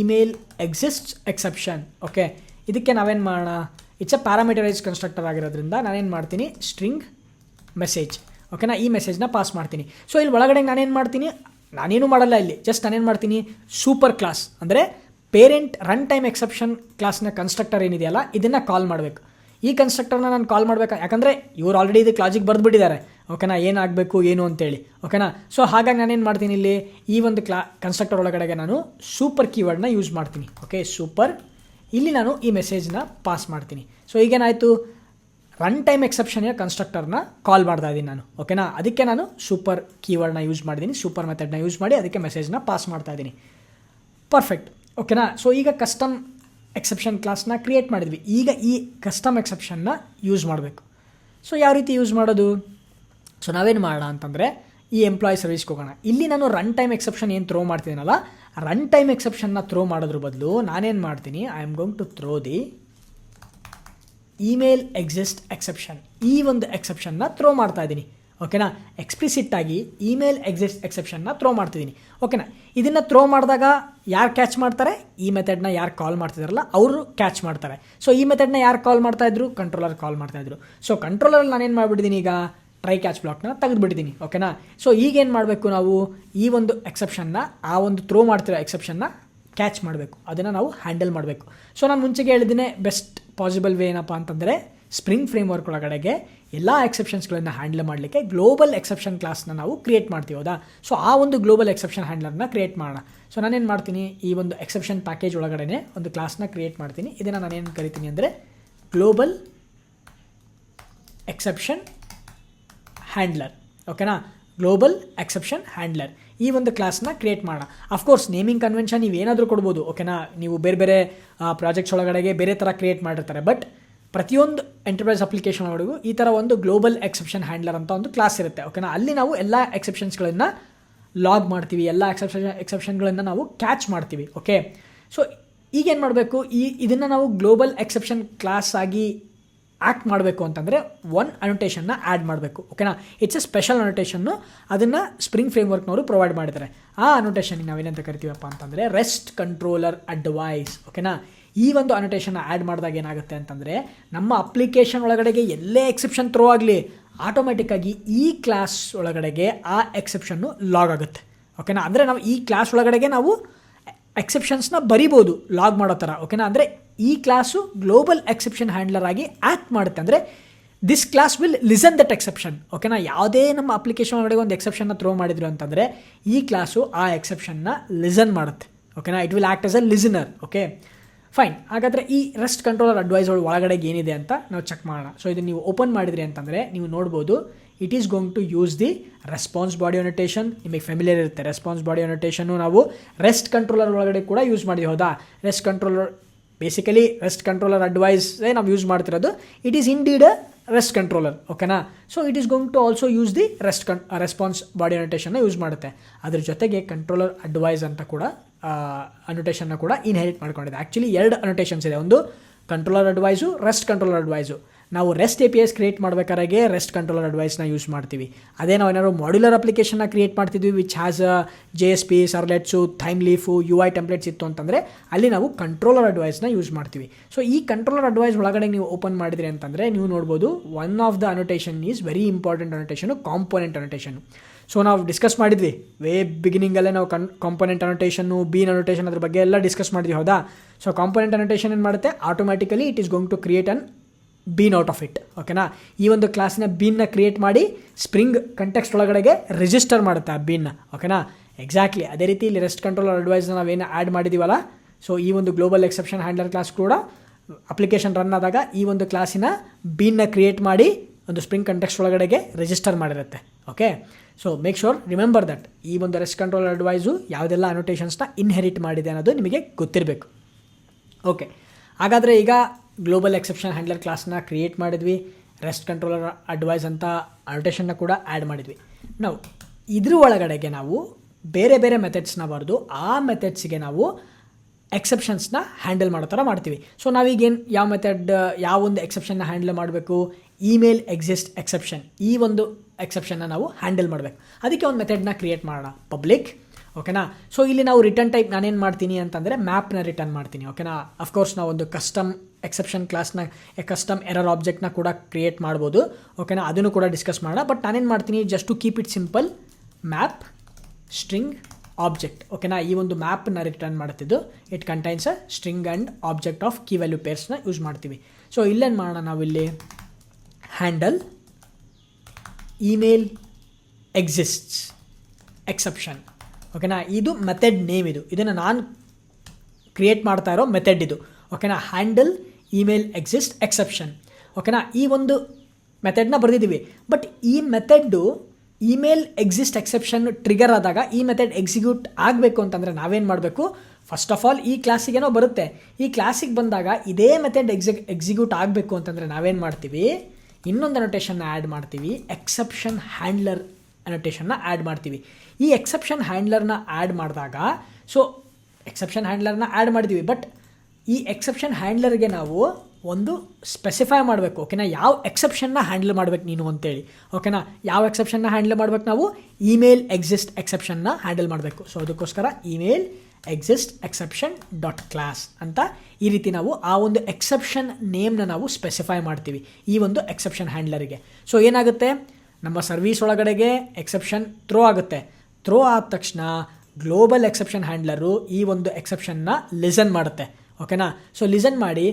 email exist exception okay ಇದಕ್ಕೆ ನಾವೇನು ಮಾಡೋಣ? ಇಟ್ಸ್ ಅ ಪ್ಯಾರಾಮೀಟರೈಸ್ ಕನ್ಸ್ಟ್ರಕ್ಟರ್ ಆಗಿರೋದ್ರಿಂದ ನಾನೇನು ಮಾಡ್ತೀನಿ? ಸ್ಟ್ರಿಂಗ್ ಮೆಸೇಜ್ ಓಕೆನಾ ಈ ಮೆಸೇಜ್ನ ಪಾಸ್ ಮಾಡ್ತೀನಿ. ಸೊ ಇಲ್ಲಿ ಒಳಗಡೆ ನಾನೇನು ಮಾಡ್ತೀನಿ? ನಾನೇನು ಮಾಡಲ್ಲ ಇಲ್ಲಿ. ಜಸ್ಟ್ ನಾನೇನು ಮಾಡ್ತೀನಿ? ಸೂಪರ್ ಕ್ಲಾಸ್ ಅಂದರೆ ಪೇರೆಂಟ್ ರನ್ ಟೈಮ್ ಎಕ್ಸೆಪ್ಷನ್ ಕ್ಲಾಸ್ನ ಕನ್ಸ್ಟ್ರಕ್ಟರ್ ಏನಿದೆಯಲ್ಲ, ಇದನ್ನು ಕಾಲ್ ಮಾಡಬೇಕು. ಈ ಕನ್ಸ್ಟ್ರಕ್ಟರ್ನ ನಾನು ಕಾಲ್ ಮಾಡಬೇಕು? ಯಾಕಂದರೆ ಇವ್ರು ಆಲ್ರೆಡಿ ಇದಕ್ಕೆ ಲಾಜಿಕ್ ಬರೆದುಬಿಟ್ಟಿದ್ದಾರೆ. ಓಕೆನಾ ಏನಾಗಬೇಕು, ಏನು ಅಂತೇಳಿ. ಓಕೆನಾ ಸೊ ಹಾಗಾಗಿ ನಾನೇನು ಮಾಡ್ತೀನಿ ಇಲ್ಲಿ? ಈ ಒಂದು ಕ್ಲಾ ಕನ್ಸ್ಟ್ರಕ್ಟರ್ ಒಳಗಡೆಗೆ ನಾನು ಸೂಪರ್ ಕೀವರ್ಡ್ನ ಯೂಸ್ ಮಾಡ್ತೀನಿ. ಓಕೆ ಸೂಪರ್ ಇಲ್ಲಿ ನಾನು ಈ ಮೆಸೇಜ್ನ ಪಾಸ್ ಮಾಡ್ತೀನಿ. ಸೊ ಈಗೇನಾಯಿತು? ರನ್ ಟೈಮ್ ಎಕ್ಸೆಪ್ಷನ್ಯ ಕನ್ಸ್ಟ್ರಕ್ಟರ್ನ ಕಾಲ್ ಮಾಡ್ತಾ ಇದ್ದೀನಿ ನಾನು ಓಕೆನಾ ಅದಕ್ಕೆ ನಾನು ಸೂಪರ್ ಕೀವರ್ಡ್ನ ಯೂಸ್ ಮಾಡಿದ್ದೀನಿ ಸೂಪರ್ ಮೆಥಡ್ನ ಯೂಸ್ ಮಾಡಿ ಅದಕ್ಕೆ ಮೆಸೇಜ್ನ ಪಾಸ್ ಮಾಡ್ತಾ ಇದ್ದೀನಿ. ಪರ್ಫೆಕ್ಟ್ ಓಕೆನಾ ಸೊ ಈಗ ಕಸ್ಟಮ್ ಎಕ್ಸೆಪ್ಷನ್ ಕ್ಲಾಸ್ನ ಕ್ರಿಯೇಟ್ ಮಾಡಿದ್ವಿ. ಈಗ ಈ ಕಸ್ಟಮ್ ಎಕ್ಸೆಪ್ಷನ್ನ ಯೂಸ್ ಮಾಡಬೇಕು. ಸೊ ಯಾವ ರೀತಿ ಯೂಸ್ ಮಾಡೋದು? ಸೊ ನಾವೇನು ಮಾಡೋಣ ಅಂತಂದರೆ, ಈ ಎಂಪ್ಲಾಯ್ ಸರ್ವಿಸ್ಗೆ ಹೋಗೋಣ. ಇಲ್ಲಿ ನಾನು ರನ್ ಟೈಮ್ ಎಕ್ಸೆಪ್ಷನ್ ಏನು ಥ್ರೋ ಮಾಡ್ತೀನಲ್ಲ ರನ್ ಟೈಮ್ ಎಕ್ಸೆಪ್ಷನ್ನ ಥ್ರೋ ಮಾಡೋದ್ರ ಬದಲು ನಾನೇನು ಮಾಡ್ತೀನಿ I am going to throw the email exist exception. ಈ ಒಂದು ಎಕ್ಸೆಪ್ಷನ್ನ ಥ್ರೋ ಮಾಡ್ತಾ ಇದ್ದೀನಿ. ಓಕೆನಾ? ಎಕ್ಸ್ಪ್ಲಿಸಿಟ್ ಆಗಿ ಇಮೇಲ್ ಎಕ್ಸಿಸ್ಟ್ ಎಕ್ಸೆಪ್ಷನ್ನ ಥ್ರೋ ಮಾಡ್ತಿದ್ದೀನಿ ಓಕೆನಾ? ಇದನ್ನು ಥ್ರೋ ಮಾಡಿದಾಗ ಯಾರು ಕ್ಯಾಚ್ ಮಾಡ್ತಾರೆ? ಈ ಮೆಥಡ್ನ ಯಾರು ಕಾಲ್ ಮಾಡ್ತಿದಾರಲ್ಲ, ಅವರು ಕ್ಯಾಚ್ ಮಾಡ್ತಾರೆ. ಸೊ ಈ ಮೆಥಡ್ನ ಯಾರು ಕಾಲ್ ಮಾಡ್ತಾಯಿದ್ರು ಕಂಟ್ರೋಲರ್ ಕಾಲ್ ಮಾಡ್ತಾಯಿದ್ರು ಸೊ ಕಂಟ್ರೋಲರಲ್ಲಿ ನಾನೇನು ಮಾಡಿಬಿಟ್ಟಿದ್ದೀನಿ ಈಗ? ಟ್ರೈ ಕ್ಯಾಚ್ ಬ್ಲಾಕ್ನ ತೆಗೆದುಬಿಟ್ಟಿದ್ದೀನಿ ಓಕೆನಾ? ಸೊ ಈಗೇನು ಮಾಡಬೇಕು ನಾವು? ಈ ಒಂದು ಎಕ್ಸೆಪ್ಷನ್ನ ಆ ಒಂದು ಥ್ರೋ ಮಾಡ್ತಿರೋ ಎಕ್ಸೆಪ್ಷನ್ನ ಕ್ಯಾಚ್ ಮಾಡಬೇಕು. ಅದನ್ನು ನಾವು ಹ್ಯಾಂಡಲ್ ಮಾಡಬೇಕು. ಸೊ ನಾನು ಮುಂಚೆಗೆ ಹೇಳಿದ್ದೀನಿ ಬೆಸ್ಟ್ ಪಾಸಿಬಲ್ ವೇ ಏನಪ್ಪ ಅಂತಂದರೆ ಸ್ಪ್ರಿಂಗ್ ಫ್ರೇಮ್ವರ್ಕ್ ಒಳಗಡೆಗೆ ಎಲ್ಲ ಎಕ್ಸೆಪ್ಷನ್ಸ್ಗಳನ್ನು ಹ್ಯಾಂಡಲ್ ಮಾಡಲಿಕ್ಕೆ ಗ್ಲೋಬಲ್ ಎಕ್ಸೆಪ್ಷನ್ ಕ್ಲಾಸ್ನ ನಾವು ಕ್ರಿಯೇಟ್ ಮಾಡ್ತೀವಿ, ಹೌದಾ? ಸೊ ಆ ಒಂದು ಗ್ಲೋಬಲ್ ಎಕ್ಸೆಪ್ಷನ್ ಹ್ಯಾಂಡ್ಲರ್ನ ಕ್ರಿಯೇಟ್ ಮಾಡೋಣ. ಸೊ ನಾನೇನು ಮಾಡ್ತೀನಿ? ಈ ಒಂದು ಎಕ್ಸೆಪ್ಷನ್ ಪ್ಯಾಕೇಜ್ ಒಳಗಡೆ ಒಂದು ಕ್ಲಾಸ್ನ ಕ್ರಿಯೇಟ್ ಮಾಡ್ತೀನಿ. ಇದನ್ನು ನಾನೇನು ಕರಿತೀನಿ ಅಂದರೆ ಗ್ಲೋಬಲ್ ಎಕ್ಸೆಪ್ಷನ್ ಹ್ಯಾಂಡ್ಲರ್ ಓಕೆನಾ ಗ್ಲೋಬಲ್ ಎಕ್ಸೆಪ್ಷನ್ ಹ್ಯಾಂಡ್ಲರ್ ಈ ಒಂದು ಕ್ಲಾಸ್ನ ಕ್ರಿಯೇಟ್ ಮಾಡೋಣ. ಅಫ್ಕೋರ್ಸ್ ನೇಮಿಂಗ್ ಕನ್ವೆನ್ಷನ್ ನೀವು ಏನಾದರೂ ಕೊಡ್ಬೋದು ಓಕೆನಾ ನೀವು ಬೇರೆ ಬೇರೆ ಪ್ರಾಜೆಕ್ಟ್ಸ್ ಒಳಗಡೆಗೆ ಬೇರೆ ಥರ ಕ್ರಿಯೇಟ್ ಮಾಡಿರ್ತಾರೆ. ಬಟ್ ಪ್ರತಿಯೊಂದು ಎಂಟರ್ಪ್ರೈಸ್ ಅಪ್ಲಿಕೇಶನ್ ಒಳಗೂ ಈ ಥರ ಒಂದು ಗ್ಲೋಬಲ್ ಎಕ್ಸೆಪ್ಷನ್ ಹ್ಯಾಂಡ್ಲರ್ ಅಂತ ಒಂದು ಕ್ಲಾಸ್ ಇರುತ್ತೆ ಓಕೆನಾ ಅಲ್ಲಿ ನಾವು ಎಲ್ಲ ಎಕ್ಸೆಪ್ಷನ್ಸ್ಗಳನ್ನು ಲಾಗ್ ಮಾಡ್ತೀವಿ, ಎಲ್ಲ ಎಕ್ಸೆಪ್ಷನ್ ಎಕ್ಸೆಪ್ಷನ್ಗಳನ್ನು ನಾವು ಕ್ಯಾಚ್ ಮಾಡ್ತೀವಿ ಓಕೆ ಸೊ ಈಗೇನು ಮಾಡಬೇಕು? ಈ, ಇದನ್ನು ನಾವು ಗ್ಲೋಬಲ್ ಎಕ್ಸೆಪ್ಷನ್ ಕ್ಲಾಸ್ ಆಗಿ ಆ್ಯಕ್ಟ್ ಮಾಡಬೇಕು ಅಂತಂದರೆ ಒನ್ ಅನೋಟೇಷನ್ನ ಆ್ಯಡ್ ಮಾಡಬೇಕು ಓಕೆನಾ ಇಟ್ಸ್ ಎ ಸ್ಪೆಷಲ್ ಅನೋಟೇಷನ್ನು ಅದನ್ನು ಸ್ಪ್ರಿಂಗ್ ಫ್ರೇಮ್ವರ್ಕ್ನವರು ಪ್ರೊವೈಡ್ ಮಾಡಿದ್ದಾರೆ ಆ ಅನೋಟೇಷನ್ಗೆ ನಾವೇನಂತ ಕರಿತೀವಪ್ಪ ಅಂತಂದರೆ ರೆಸ್ಟ್ ಕಂಟ್ರೋಲರ್ ಅಡ್ವೈಸ್ ಓಕೆನಾ ಈ ಒಂದು ಅನೋಟೇಷನ್ ಆ್ಯಡ್ ಮಾಡಿದಾಗ ಏನಾಗುತ್ತೆ ಅಂತಂದರೆ ನಮ್ಮ ಅಪ್ಲಿಕೇಶನ್ ಒಳಗಡೆಗೆ ಎಲ್ಲೇ ಎಕ್ಸೆಪ್ಷನ್ ಥ್ರೋ ಆಗಲಿ ಆಟೋಮೆಟಿಕ್ಕಾಗಿ ಈ ಕ್ಲಾಸ್ ಒಳಗಡೆಗೆ ಆ ಎಕ್ಸೆಪ್ಷನ್ನು ಲಾಗ್ ಆಗುತ್ತೆ ಓಕೆನಾ ಅಂದರೆ ನಾವು ಈ ಕ್ಲಾಸ್ ಒಳಗಡೆಗೆ ನಾವು ಎಕ್ಸೆಪ್ಷನ್ಸ್ನ ಬರಿಬೋದು ಲಾಗ್ ಮಾಡೋ ಥರ ಓಕೆನಾ ಅಂದರೆ ಈ ಕ್ಲಾಸು ಗ್ಲೋಬಲ್ ಎಕ್ಸೆಪ್ಷನ್ ಹ್ಯಾಂಡ್ಲರ್ ಆಗಿ ಆ್ಯಕ್ಟ್ ಮಾಡುತ್ತೆ ಅಂದರೆ this class will listen that exception ಓಕೆನಾ ಯಾವುದೇ ನಮ್ಮ ಅಪ್ಲಿಕೇಶನ್ ಒಳಗಡೆ ಒಂದು ಎಕ್ಸೆಪ್ಷನ್ನ ಥ್ರೋ ಮಾಡಿದ್ರು ಅಂತಂದರೆ, ಈ ಕ್ಲಾಸು ಆ ಎಕ್ಸೆಪ್ಷನ್ನ ಲಿಸನ್ ಮಾಡುತ್ತೆ. ಓಕೆನಾ it will act as a listener okay fine ಹಾಗಾದರೆ ಈ ರೆಸ್ಟ್ ಕಂಟ್ರೋಲರ್ ಅಡ್ವೈಸ್ ಒಳಗಡೆ ಏನಿದೆ ಅಂತ ನಾವು ಚೆಕ್ ಮಾಡೋಣ. ಸೊ ಇದನ್ನು ನೀವು ಓಪನ್ ಮಾಡಿದ್ರಿ ಅಂತಂದರೆ, ನೀವು ನೋಡ್ಬೋದು it is going to use the response body annotation ನಿಮಗೆ ಫೆಮಿಲಿಯರ್ ಇರುತ್ತೆ ರೆಸ್ಪಾನ್ಸ್ ಬಾಡಿ ಅನೋಟೇಷನ್ನು ನಾವು ರೆಸ್ಟ್ ಕಂಟ್ರೋಲರ್ ಒಳಗಡೆ ಕೂಡ ಯೂಸ್ ಮಾಡಿದ್ವಿ ಹೌದಾ? Rest controller basically rest controller ಅಡ್ವೈಸೇ ನಾವು ಯೂಸ್ ಮಾಡ್ತಿರೋದು it is indeed rest controller ಓಕೆನಾ so it is going to also use the rest con response body ಅನೋಟೇಷನ್ನ use ಮಾಡುತ್ತೆ. ಅದ್ರ ಜೊತೆಗೆ ಕಂಟ್ರೋಲರ್ ಅಡ್ವೈಸ್ ಅಂತ ಕೂಡ ಅನೋಟೇಷನ್ನ ಕೂಡ ಇನ್ಹೆರಿಟ್ ಮಾಡ್ಕೊಂಡಿದೆ. ಆ್ಯಕ್ಚುಲಿ ಎರಡು ಅನೋಟೇಷನ್ಸ್ ಇದೆ. ಒಂದು controller advice rest controller advice ನಾವು rest A P S create ಮಾಡಬೇಕಾದ್ರೆ ರೆಸ್ಟ್ ಕಂಟ್ರೋಲರ್ ಅಡ್ವೈಸ್ನ ಯೂಸ್ ಮಾಡ್ತೀವಿ. ಅದೇ ನಾವು ಏನಾದ್ರು ಮಾಡ್ಯುಲರ್ ಅಪ್ಲಿಕೇಶನ್ನ ಕ್ರಿಯೇಟ್ ಮಾಡ್ತಿದ್ವಿ which has J S P servlets thymeleaf U I templates ಇತ್ತು ಅಂತಂದರೆ ಅಲ್ಲಿ ನಾವು ಕಂಟ್ರೋಲರ್ ಅಡ್ವೈಸ್ನ ಯೂಸ್ ಮಾಡ್ತೀವಿ. ಸೊ ಈ ಕಂಟ್ರೋಲರ್ ಅಡ್ವೈಸ್ ಒಳಗಡೆ ನೀವು ಓಪನ್ ಮಾಡಿದ್ರಿ ಅಂತಂದರೆ ನೀವು ನೋಡ್ಬೋದು one of the annotation is very important annotation component annotation so ನಾವು ಡಿಸ್ಕಸ್ ಮಾಡಿದ್ವಿ. ವೇ ಬಿಗಿನಿಂಗಲ್ಲೇ ನಾವು ಕನ್ ಕಾಂಪೊನೆಂಟ್ ಅನೋಟೇಷನ್ನು ಬೀನ್ ಅನೋಟೇಷನ್ ಅದ್ರ ಬಗ್ಗೆ ಎಲ್ಲ ಡಿಸ್ಕಸ್ ಮಾಡಿದ್ವಿ, ಹೌದಾ? ಸೊ ಕಾಂಪೊನೆಂಟ್ ಅನೋಟೇಷನ್ ಏನು ಮಾಡುತ್ತೆ? Automatically it is going to create an bean out of it ಓಕೆನಾ ಈ ಒಂದು ಕ್ಲಾಸಿನ ಬೀನ್ನ ಕ್ರಿಯೇಟ್ ಮಾಡಿ ಸ್ಪ್ರಿಂಗ್ ಕಂಟೆಕ್ಸ್ಟ್ ಒಳಗಡೆಗೆ ರಿಜಿಸ್ಟರ್ ಮಾಡುತ್ತೆ ಆ ಬೀನ್ನ ಓಕೆನಾ ಎಕ್ಸಾಕ್ಟ್ಲಿ ಅದೇ ರೀತಿ ಇಲ್ಲಿ ರೆಸ್ಟ್ ಕಂಟ್ರೋಲರ್ ಅಡ್ವೈಸ್ನ ನಾವೇನು ಆ್ಯಡ್ ಮಾಡಿದ್ದೀವಲ್ಲ ಸೊ ಈ ಒಂದು ಗ್ಲೋಬಲ್ ಎಕ್ಸೆಪ್ಷನ್ ಹ್ಯಾಂಡ್ಲರ್ ಕ್ಲಾಸ್ ಕೂಡ ಅಪ್ಲಿಕೇಶನ್ ರನ್ ಆದಾಗ ಈ ಒಂದು ಕ್ಲಾಸಿನ ಬೀನ್ನ ಕ್ರಿಯೇಟ್ ಮಾಡಿ ಒಂದು ಸ್ಪ್ರಿಂಗ್ ಕಂಟೆಕ್ಸ್ಟ್ ಒಳಗಡೆಗೆ register ಮಾಡಿರುತ್ತೆ okay so make sure remember that ಈ ಒಂದು ರೆಸ್ಟ್ ಕಂಟ್ರೋಲ್ ಅಡ್ವೈಸು ಯಾವುದೆಲ್ಲ ಅನೋಟೇಷನ್ಸ್ನ ಇನ್ಹೆರಿಟ್ ಮಾಡಿದೆ ಅನ್ನೋದು ನಿಮಗೆ ಗೊತ್ತಿರಬೇಕು ಓಕೆ ಹಾಗಾದರೆ ಈಗ ಗ್ಲೋಬಲ್ ಎಕ್ಸೆಪ್ಷನ್ ಹ್ಯಾಂಡ್ಲರ್ ಕ್ಲಾಸ್ನ ಕ್ರಿಯೇಟ್ ಮಾಡಿದ್ವಿ. ರೆಸ್ಟ್ ಕಂಟ್ರೋಲರ್ ಅಡ್ವೈಸ್ ಅಂತ ಅನೋಟೇಷನ್ನ ಕೂಡ ಆ್ಯಡ್ ಮಾಡಿದ್ವಿ. ನಾವು ಇದ್ರ ಒಳಗಡೆಗೆ ನಾವು ಬೇರೆ ಬೇರೆ ಮೆಥಡ್ಸ್ನ ಬರೆದು ಆ ಮೆಥಡ್ಸ್ಗೆ ನಾವು ಎಕ್ಸೆಪ್ಷನ್ಸ್ನ ಹ್ಯಾಂಡಲ್ ಮಾಡೋ ಥರ ಮಾಡ್ತೀವಿ. ಸೊ ನಾವೀಗೇನು ಯಾವ ಮೆಥಡ್ ಯಾವೊಂದು ಎಕ್ಸೆಪ್ಷನ್ನ ಹ್ಯಾಂಡಲ್ ಮಾಡಬೇಕು? ಇಮೇಲ್ ಎಕ್ಸಿಸ್ಟ್ ಎಕ್ಸೆಪ್ಷನ್ ಈ ಒಂದು ಎಕ್ಸೆಪ್ಷನ್ನ ನಾವು ಹ್ಯಾಂಡಲ್ ಮಾಡಬೇಕು. ಅದಕ್ಕೆ ಒಂದು ಮೆಥಡ್ನ ಕ್ರಿಯೇಟ್ ಮಾಡೋಣ. ಪಬ್ಲಿಕ್ ಓಕೆನಾ? ಸೊ ಇಲ್ಲಿ ನಾವು ರಿಟರ್ನ್ ಟೈಪ್ ನಾನೇನು ಮಾಡ್ತೀನಿ ಅಂತಂದರೆ ಮ್ಯಾಪ್ನ ರಿಟರ್ನ್ ಮಾಡ್ತೀನಿ, ಓಕೆನಾ? ಅಫ್ಕೋರ್ಸ್ ನಾವು ಒಂದು ಕಸ್ಟಮ್ ಎಕ್ಸೆಪ್ಷನ್ ಕ್ಲಾಸ್ನ ಕಸ್ಟಮ್ ಎರರ್ ಆಬ್ಜೆಕ್ಟ್ನ ಕೂಡ ಕ್ರಿಯೇಟ್ ಮಾಡ್ಬೋದು, ಓಕೆನಾ? ಅದನ್ನು ಕೂಡ ಡಿಸ್ಕಸ್ ಮಾಡೋಣ. ಬಟ್ ನಾನೇನು ಮಾಡ್ತೀನಿ just to keep it simple map string object ಓಕೆನಾ? ಈ ಒಂದು ಮ್ಯಾಪ್ನ return ಮಾಡ್ತಿದ್ದು it contains a string and object of key value ಪೇರ್ಸ್ನ use ಮಾಡ್ತೀವಿ. ಸೊ ಇಲ್ಲೇನು ಮಾಡೋಣ ನಾವಿಲ್ಲಿ? ಹ್ಯಾಂಡಲ್ ಇಮೇಲ್ ಎಕ್ಸಿಸ್ಟ್ಸ್ ಎಕ್ಸೆಪ್ಷನ್ ಓಕೆನಾ? ಇದು ಮೆಥಡ್ ನೇಮ್ ಇದು. ಇದನ್ನು ನಾನು ಕ್ರಿಯೇಟ್ ಮಾಡ್ತಾ ಇರೋ ಮೆಥಡ್ ಇದು. ಓಕೆನಾ? ಹ್ಯಾಂಡಲ್ ಇಮೇಲ್ ಎಕ್ಸಿಸ್ಟ್ ಎಕ್ಸೆಪ್ಷನ್ ಓಕೆನಾ? ಈ ಒಂದು ಮೆಥಡ್ನ ಬರೆದಿದ್ದೀವಿ ಬಟ್ ಈ method email exist exception trigger ಆದಾಗ ಈ ಮೆಥಡ್ ಎಕ್ಸಿಕ್ಯೂಟ್ ಆಗಬೇಕು ಅಂತಂದರೆ ನಾವೇನು ಮಾಡಬೇಕು? ಫಸ್ಟ್ ಆಫ್ ಆಲ್ ಈ ಕ್ಲಾಸಿಗೇನೋ ಬರುತ್ತೆ. ಈ ಕ್ಲಾಸಿಗೆ ಬಂದಾಗ ಇದೇ ಮೆಥಡ್ ಎಕ್ಸಿ ಎಕ್ಸಿಕ್ಯೂಟ್ ಆಗಬೇಕು ಅಂತಂದರೆ ನಾವೇನು ಮಾಡ್ತೀವಿ? ಇನ್ನೊಂದು ಅನೋಟೇಷನ್ನ ಆ್ಯಡ್ ಮಾಡ್ತೀವಿ. ಎಕ್ಸೆಪ್ಷನ್ ಹ್ಯಾಂಡ್ಲರ್ ಅನೋಟೇಷನ್ನ ಆ್ಯಡ್ ಮಾಡ್ತೀವಿ. ಈ ಎಕ್ಸೆಪ್ಷನ್ ಹ್ಯಾಂಡ್ಲರ್ನ ಆ್ಯಡ್ ಮಾಡಿದಾಗ ಸೊ ಎಕ್ಸೆಪ್ಷನ್ ಹ್ಯಾಂಡ್ಲರ್ನ ಆ್ಯಡ್ ಮಾಡಿದ್ದೀವಿ ಬಟ್ ಈ ಎಕ್ಸೆಪ್ಷನ್ ಹ್ಯಾಂಡ್ಲರ್ಗೆ ನಾವು ಒಂದು ಸ್ಪೆಸಿಫೈ ಮಾಡಬೇಕು ಓಕೆನಾ ಯಾವ ಎಕ್ಸೆಪ್ಷನ್ನ ಹ್ಯಾಂಡಲ್ ಮಾಡ್ಬೇಕು ನೀನು ಅಂತೇಳಿ. ಓಕೆನಾ ಯಾವ ಎಕ್ಸೆಪ್ಷನ್ನ ಹ್ಯಾಂಡಲ್ ಮಾಡ್ಬೇಕು ನಾವು? ಇಮೇಲ್ ಎಕ್ಸಿಸ್ಟ್ ಎಕ್ಸೆಪ್ಷನ್ನ ಹ್ಯಾಂಡಲ್ ಮಾಡಬೇಕು. ಸೊ ಅದಕ್ಕೋಸ್ಕರ email exist exception dot class ಅಂತ ಈ ರೀತಿ ನಾವು ಆ ಒಂದು ಎಕ್ಸೆಪ್ಷನ್ ನೇಮ್ನ ನಾವು ಸ್ಪೆಸಿಫೈ ಮಾಡ್ತೀವಿ ಈ ಒಂದು ಎಕ್ಸೆಪ್ಷನ್ ಹ್ಯಾಂಡ್ಲರಿಗೆ ಸೊ ಏನಾಗುತ್ತೆ? ನಮ್ಮ ಸರ್ವೀಸ್ ಒಳಗಡೆಗೆ ಎಕ್ಸೆಪ್ಷನ್ ಥ್ರೋ ಆಗುತ್ತೆ. ಥ್ರೋ ಆದ ತಕ್ಷಣ ಗ್ಲೋಬಲ್ ಎಕ್ಸೆಪ್ಷನ್ ಹ್ಯಾಂಡ್ಲರು ಈ ಒಂದು ಎಕ್ಸೆಪ್ಷನ್ನ ಲಿಸನ್ ಮಾಡುತ್ತೆ. ಓಕೆನಾ ಸೊ ಲಿಸನ್ ಮಾಡಿ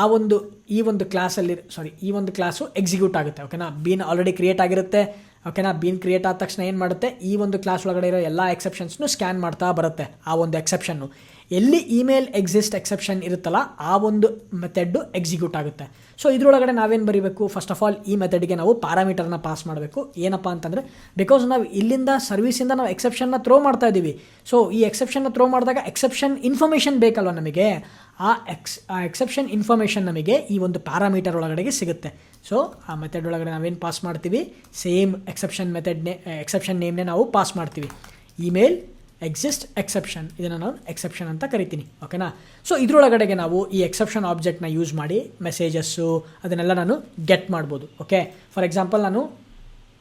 ಆ ಒಂದು, ಈ ಒಂದು ಕ್ಲಾಸಲ್ಲಿ ಸಾರಿ ಈ ಒಂದು ಕ್ಲಾಸು ಎಕ್ಸಿಕ್ಯೂಟ್ ಆಗುತ್ತೆ. ಓಕೆನಾ ಬೀನ್ ಆಲ್ರೆಡಿ ಕ್ರಿಯೇಟ್ ಆಗಿರುತ್ತೆ. ಓಕೆನಾ ಬೀನ್ ಕ್ರಿಯೇಟ್ ಆದ ತಕ್ಷಣ ಏನು ಮಾಡುತ್ತೆ? ಈ ಒಂದು ಕ್ಲಾಸ್ ಒಳಗಡೆ ಇರೋ ಎಲ್ಲ ಎಕ್ಸೆಪ್ಷನ್ಸ್ನು ಸ್ಕ್ಯಾನ್ ಮಾಡ್ತಾ ಬರುತ್ತೆ ಆ ಒಂದು ಎಕ್ಸೆಪ್ಷನ್ನು ಎಲ್ಲಿ ಇಮೇಲ್ ಎಕ್ಸಿಸ್ಟ್ ಎಕ್ಸೆಪ್ಷನ್ ಇರುತ್ತಲ್ಲ, ಆ ಒಂದು ಮೆಥಡ್ಡು ಎಕ್ಸಿಕ್ಯೂಟ್ ಆಗುತ್ತೆ. ಸೊ ಇದರೊಳಗಡೆ ನಾವೇನು ಬರೀಬೇಕು? ಫಸ್ಟ್ ಆಫ್ ಆಲ್ ಈ ಮೆಥಡ್ಗೆ ನಾವು ಪ್ಯಾರಾಮೀಟರ್ನ ಪಾಸ್ ಮಾಡಬೇಕು. ಏನಪ್ಪ ಅಂತಂದರೆ ಬಿಕಾಸ್ ನಾವು ಇಲ್ಲಿಂದ ಸರ್ವಿಸಿಂದ ನಾವು ಎಕ್ಸೆಪ್ಷನ್ನ ಥ್ರೋ ಮಾಡ್ತಾ ಇದ್ದೀವಿ. ಸೊ ಈ ಎಕ್ಸೆಪ್ಷನ್ನ ಥ್ರೋ ಮಾಡಿದಾಗ ಎಕ್ಸೆಪ್ಷನ್ ಇನ್ಫಾರ್ಮೇಷನ್ ಬೇಕಲ್ವ ನಮಗೆ? ಆ ಎಕ್ಸ್ ಆ ಎಕ್ಸೆಪ್ಷನ್ ಇನ್ಫಾರ್ಮೇಷನ್ ನಮಗೆ ಈ ಒಂದು ಪ್ಯಾರಾಮೀಟರ್ ಒಳಗಡೆಗೆ ಸಿಗುತ್ತೆ. ಸೊ ಆ ಮೆಥಡ್ ಒಳಗಡೆ ನಾವೇನು ಪಾಸ್ ಮಾಡ್ತೀವಿ? ಸೇಮ್ ಎಕ್ಸೆಪ್ಷನ್ ಮೆಥಡ್ನೇ ಎಕ್ಸೆಪ್ಷನ್ ನೇಮ್ನೇ ನಾವು ಪಾಸ್ ಮಾಡ್ತೀವಿ. ಇಮೇಲ್ ಎಕ್ಸಿಸ್ಟ್ ಎಕ್ಸೆಪ್ಷನ್ ಇದನ್ನು ನಾನು ಎಕ್ಸೆಪ್ಷನ್ ಅಂತ ಕರಿತೀನಿ ಓಕೆನಾ ಸೊ ಇದರೊಳಗಡೆಗೆ ನಾವು ಈ ಎಕ್ಸೆಪ್ಷನ್ ಆಬ್ಜೆಕ್ಟ್ನ ಯೂಸ್ ಮಾಡಿ ಮೆಸೇಜಸ್ಸು ಅದನ್ನೆಲ್ಲ ನಾನು ಗೆಟ್ ಮಾಡ್ಬೋದು ಓಕೆ ಫಾರ್ ಎಕ್ಸಾಂಪಲ್ ನಾನು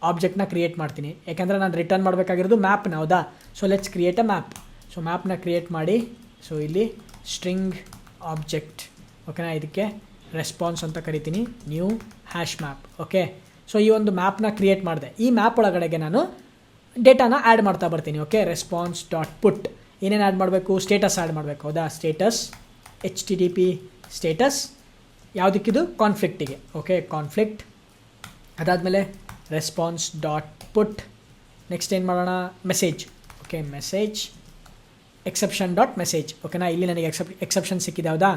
ಆಬ್ಜೆಕ್ಟ್ನ ಕ್ರಿಯೇಟ್ ಮಾಡ್ತೀನಿ. ಯಾಕೆಂದರೆ ನಾನು ರಿಟರ್ನ್ ಮಾಡಬೇಕಾಗಿರೋದು ಮ್ಯಾಪ್ನ ಹೌದಾ? So let's create a map so ಮ್ಯಾಪ್ನ create ಮಾಡಿ ಸೊ ಇಲ್ಲಿ ಸ್ಟ್ರಿಂಗ್ ಆಬ್ಜೆಕ್ಟ್ ಓಕೆನಾ ಇದಕ್ಕೆ ರೆಸ್ಪಾನ್ಸ್ ಅಂತ ಕರಿತೀನಿ new hash map okay so ಈ ಒಂದು ಮ್ಯಾಪ್ನ ಕ್ರಿಯೇಟ್ ಮಾಡಿದೆ. ಈ ಮ್ಯಾಪ್ ಒಳಗಡೆಗೆ ನಾನು ಡೇಟಾನ ಆ್ಯಡ್ ಮಾಡ್ತಾ ಬರ್ತೀನಿ ಓಕೆ ರೆಸ್ಪಾನ್ಸ್ ಡಾಟ್ ಪುಟ್ ಏನೇನು ಆ್ಯಡ್ ಮಾಡಬೇಕು? ಸ್ಟೇಟಸ್ ಆ್ಯಡ್ ಮಾಡಬೇಕು. ಹೌದಾ? Status H T T P status ಯಾವುದಕ್ಕಿದು? ಕಾನ್ಫ್ಲಿಕ್ಟಿಗೆ ಓಕೆ ಕಾನ್ಫ್ಲಿಕ್ಟ್ ಅದಾದಮೇಲೆ ರೆಸ್ಪಾನ್ಸ್ ಡಾಟ್ ಪುಟ್ ನೆಕ್ಸ್ಟ್ ಏನು ಮಾಡೋಣ? Message okay message exception dot message ಓಕೆನಾ ಇಲ್ಲಿ ನನಗೆ ಎಕ್ಸೆಪ್ ಎಕ್ಸೆಪ್ಷನ್ ಸಿಕ್ಕಿದೆ, ಹೌದಾ?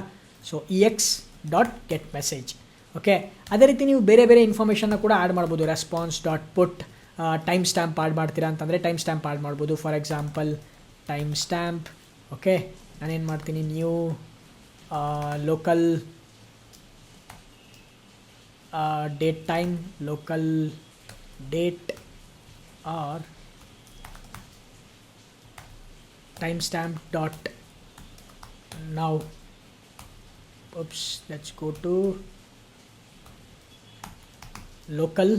So E X dot get message okay ಅದೇ ರೀತಿ ನೀವು ಬೇರೆ ಬೇರೆ ಇನ್ಫಾರ್ಮೇಷನ್ನ ಕೂಡ ಆ್ಯಡ್ ಮಾಡ್ಬೋದು. Response dot put timestamp add ಮಾಡ್ತೀರಾ ಅಂತಂದರೆ ಟೈಮ್ ಸ್ಟ್ಯಾಂಪ್ ಆ್ಯಡ್ ಮಾಡ್ಬೋದು. For example time stamp okay ನಾನೇನು ಮಾಡ್ತೀನಿ? New local date time local date or timestamp dot now. Oops, let's go to local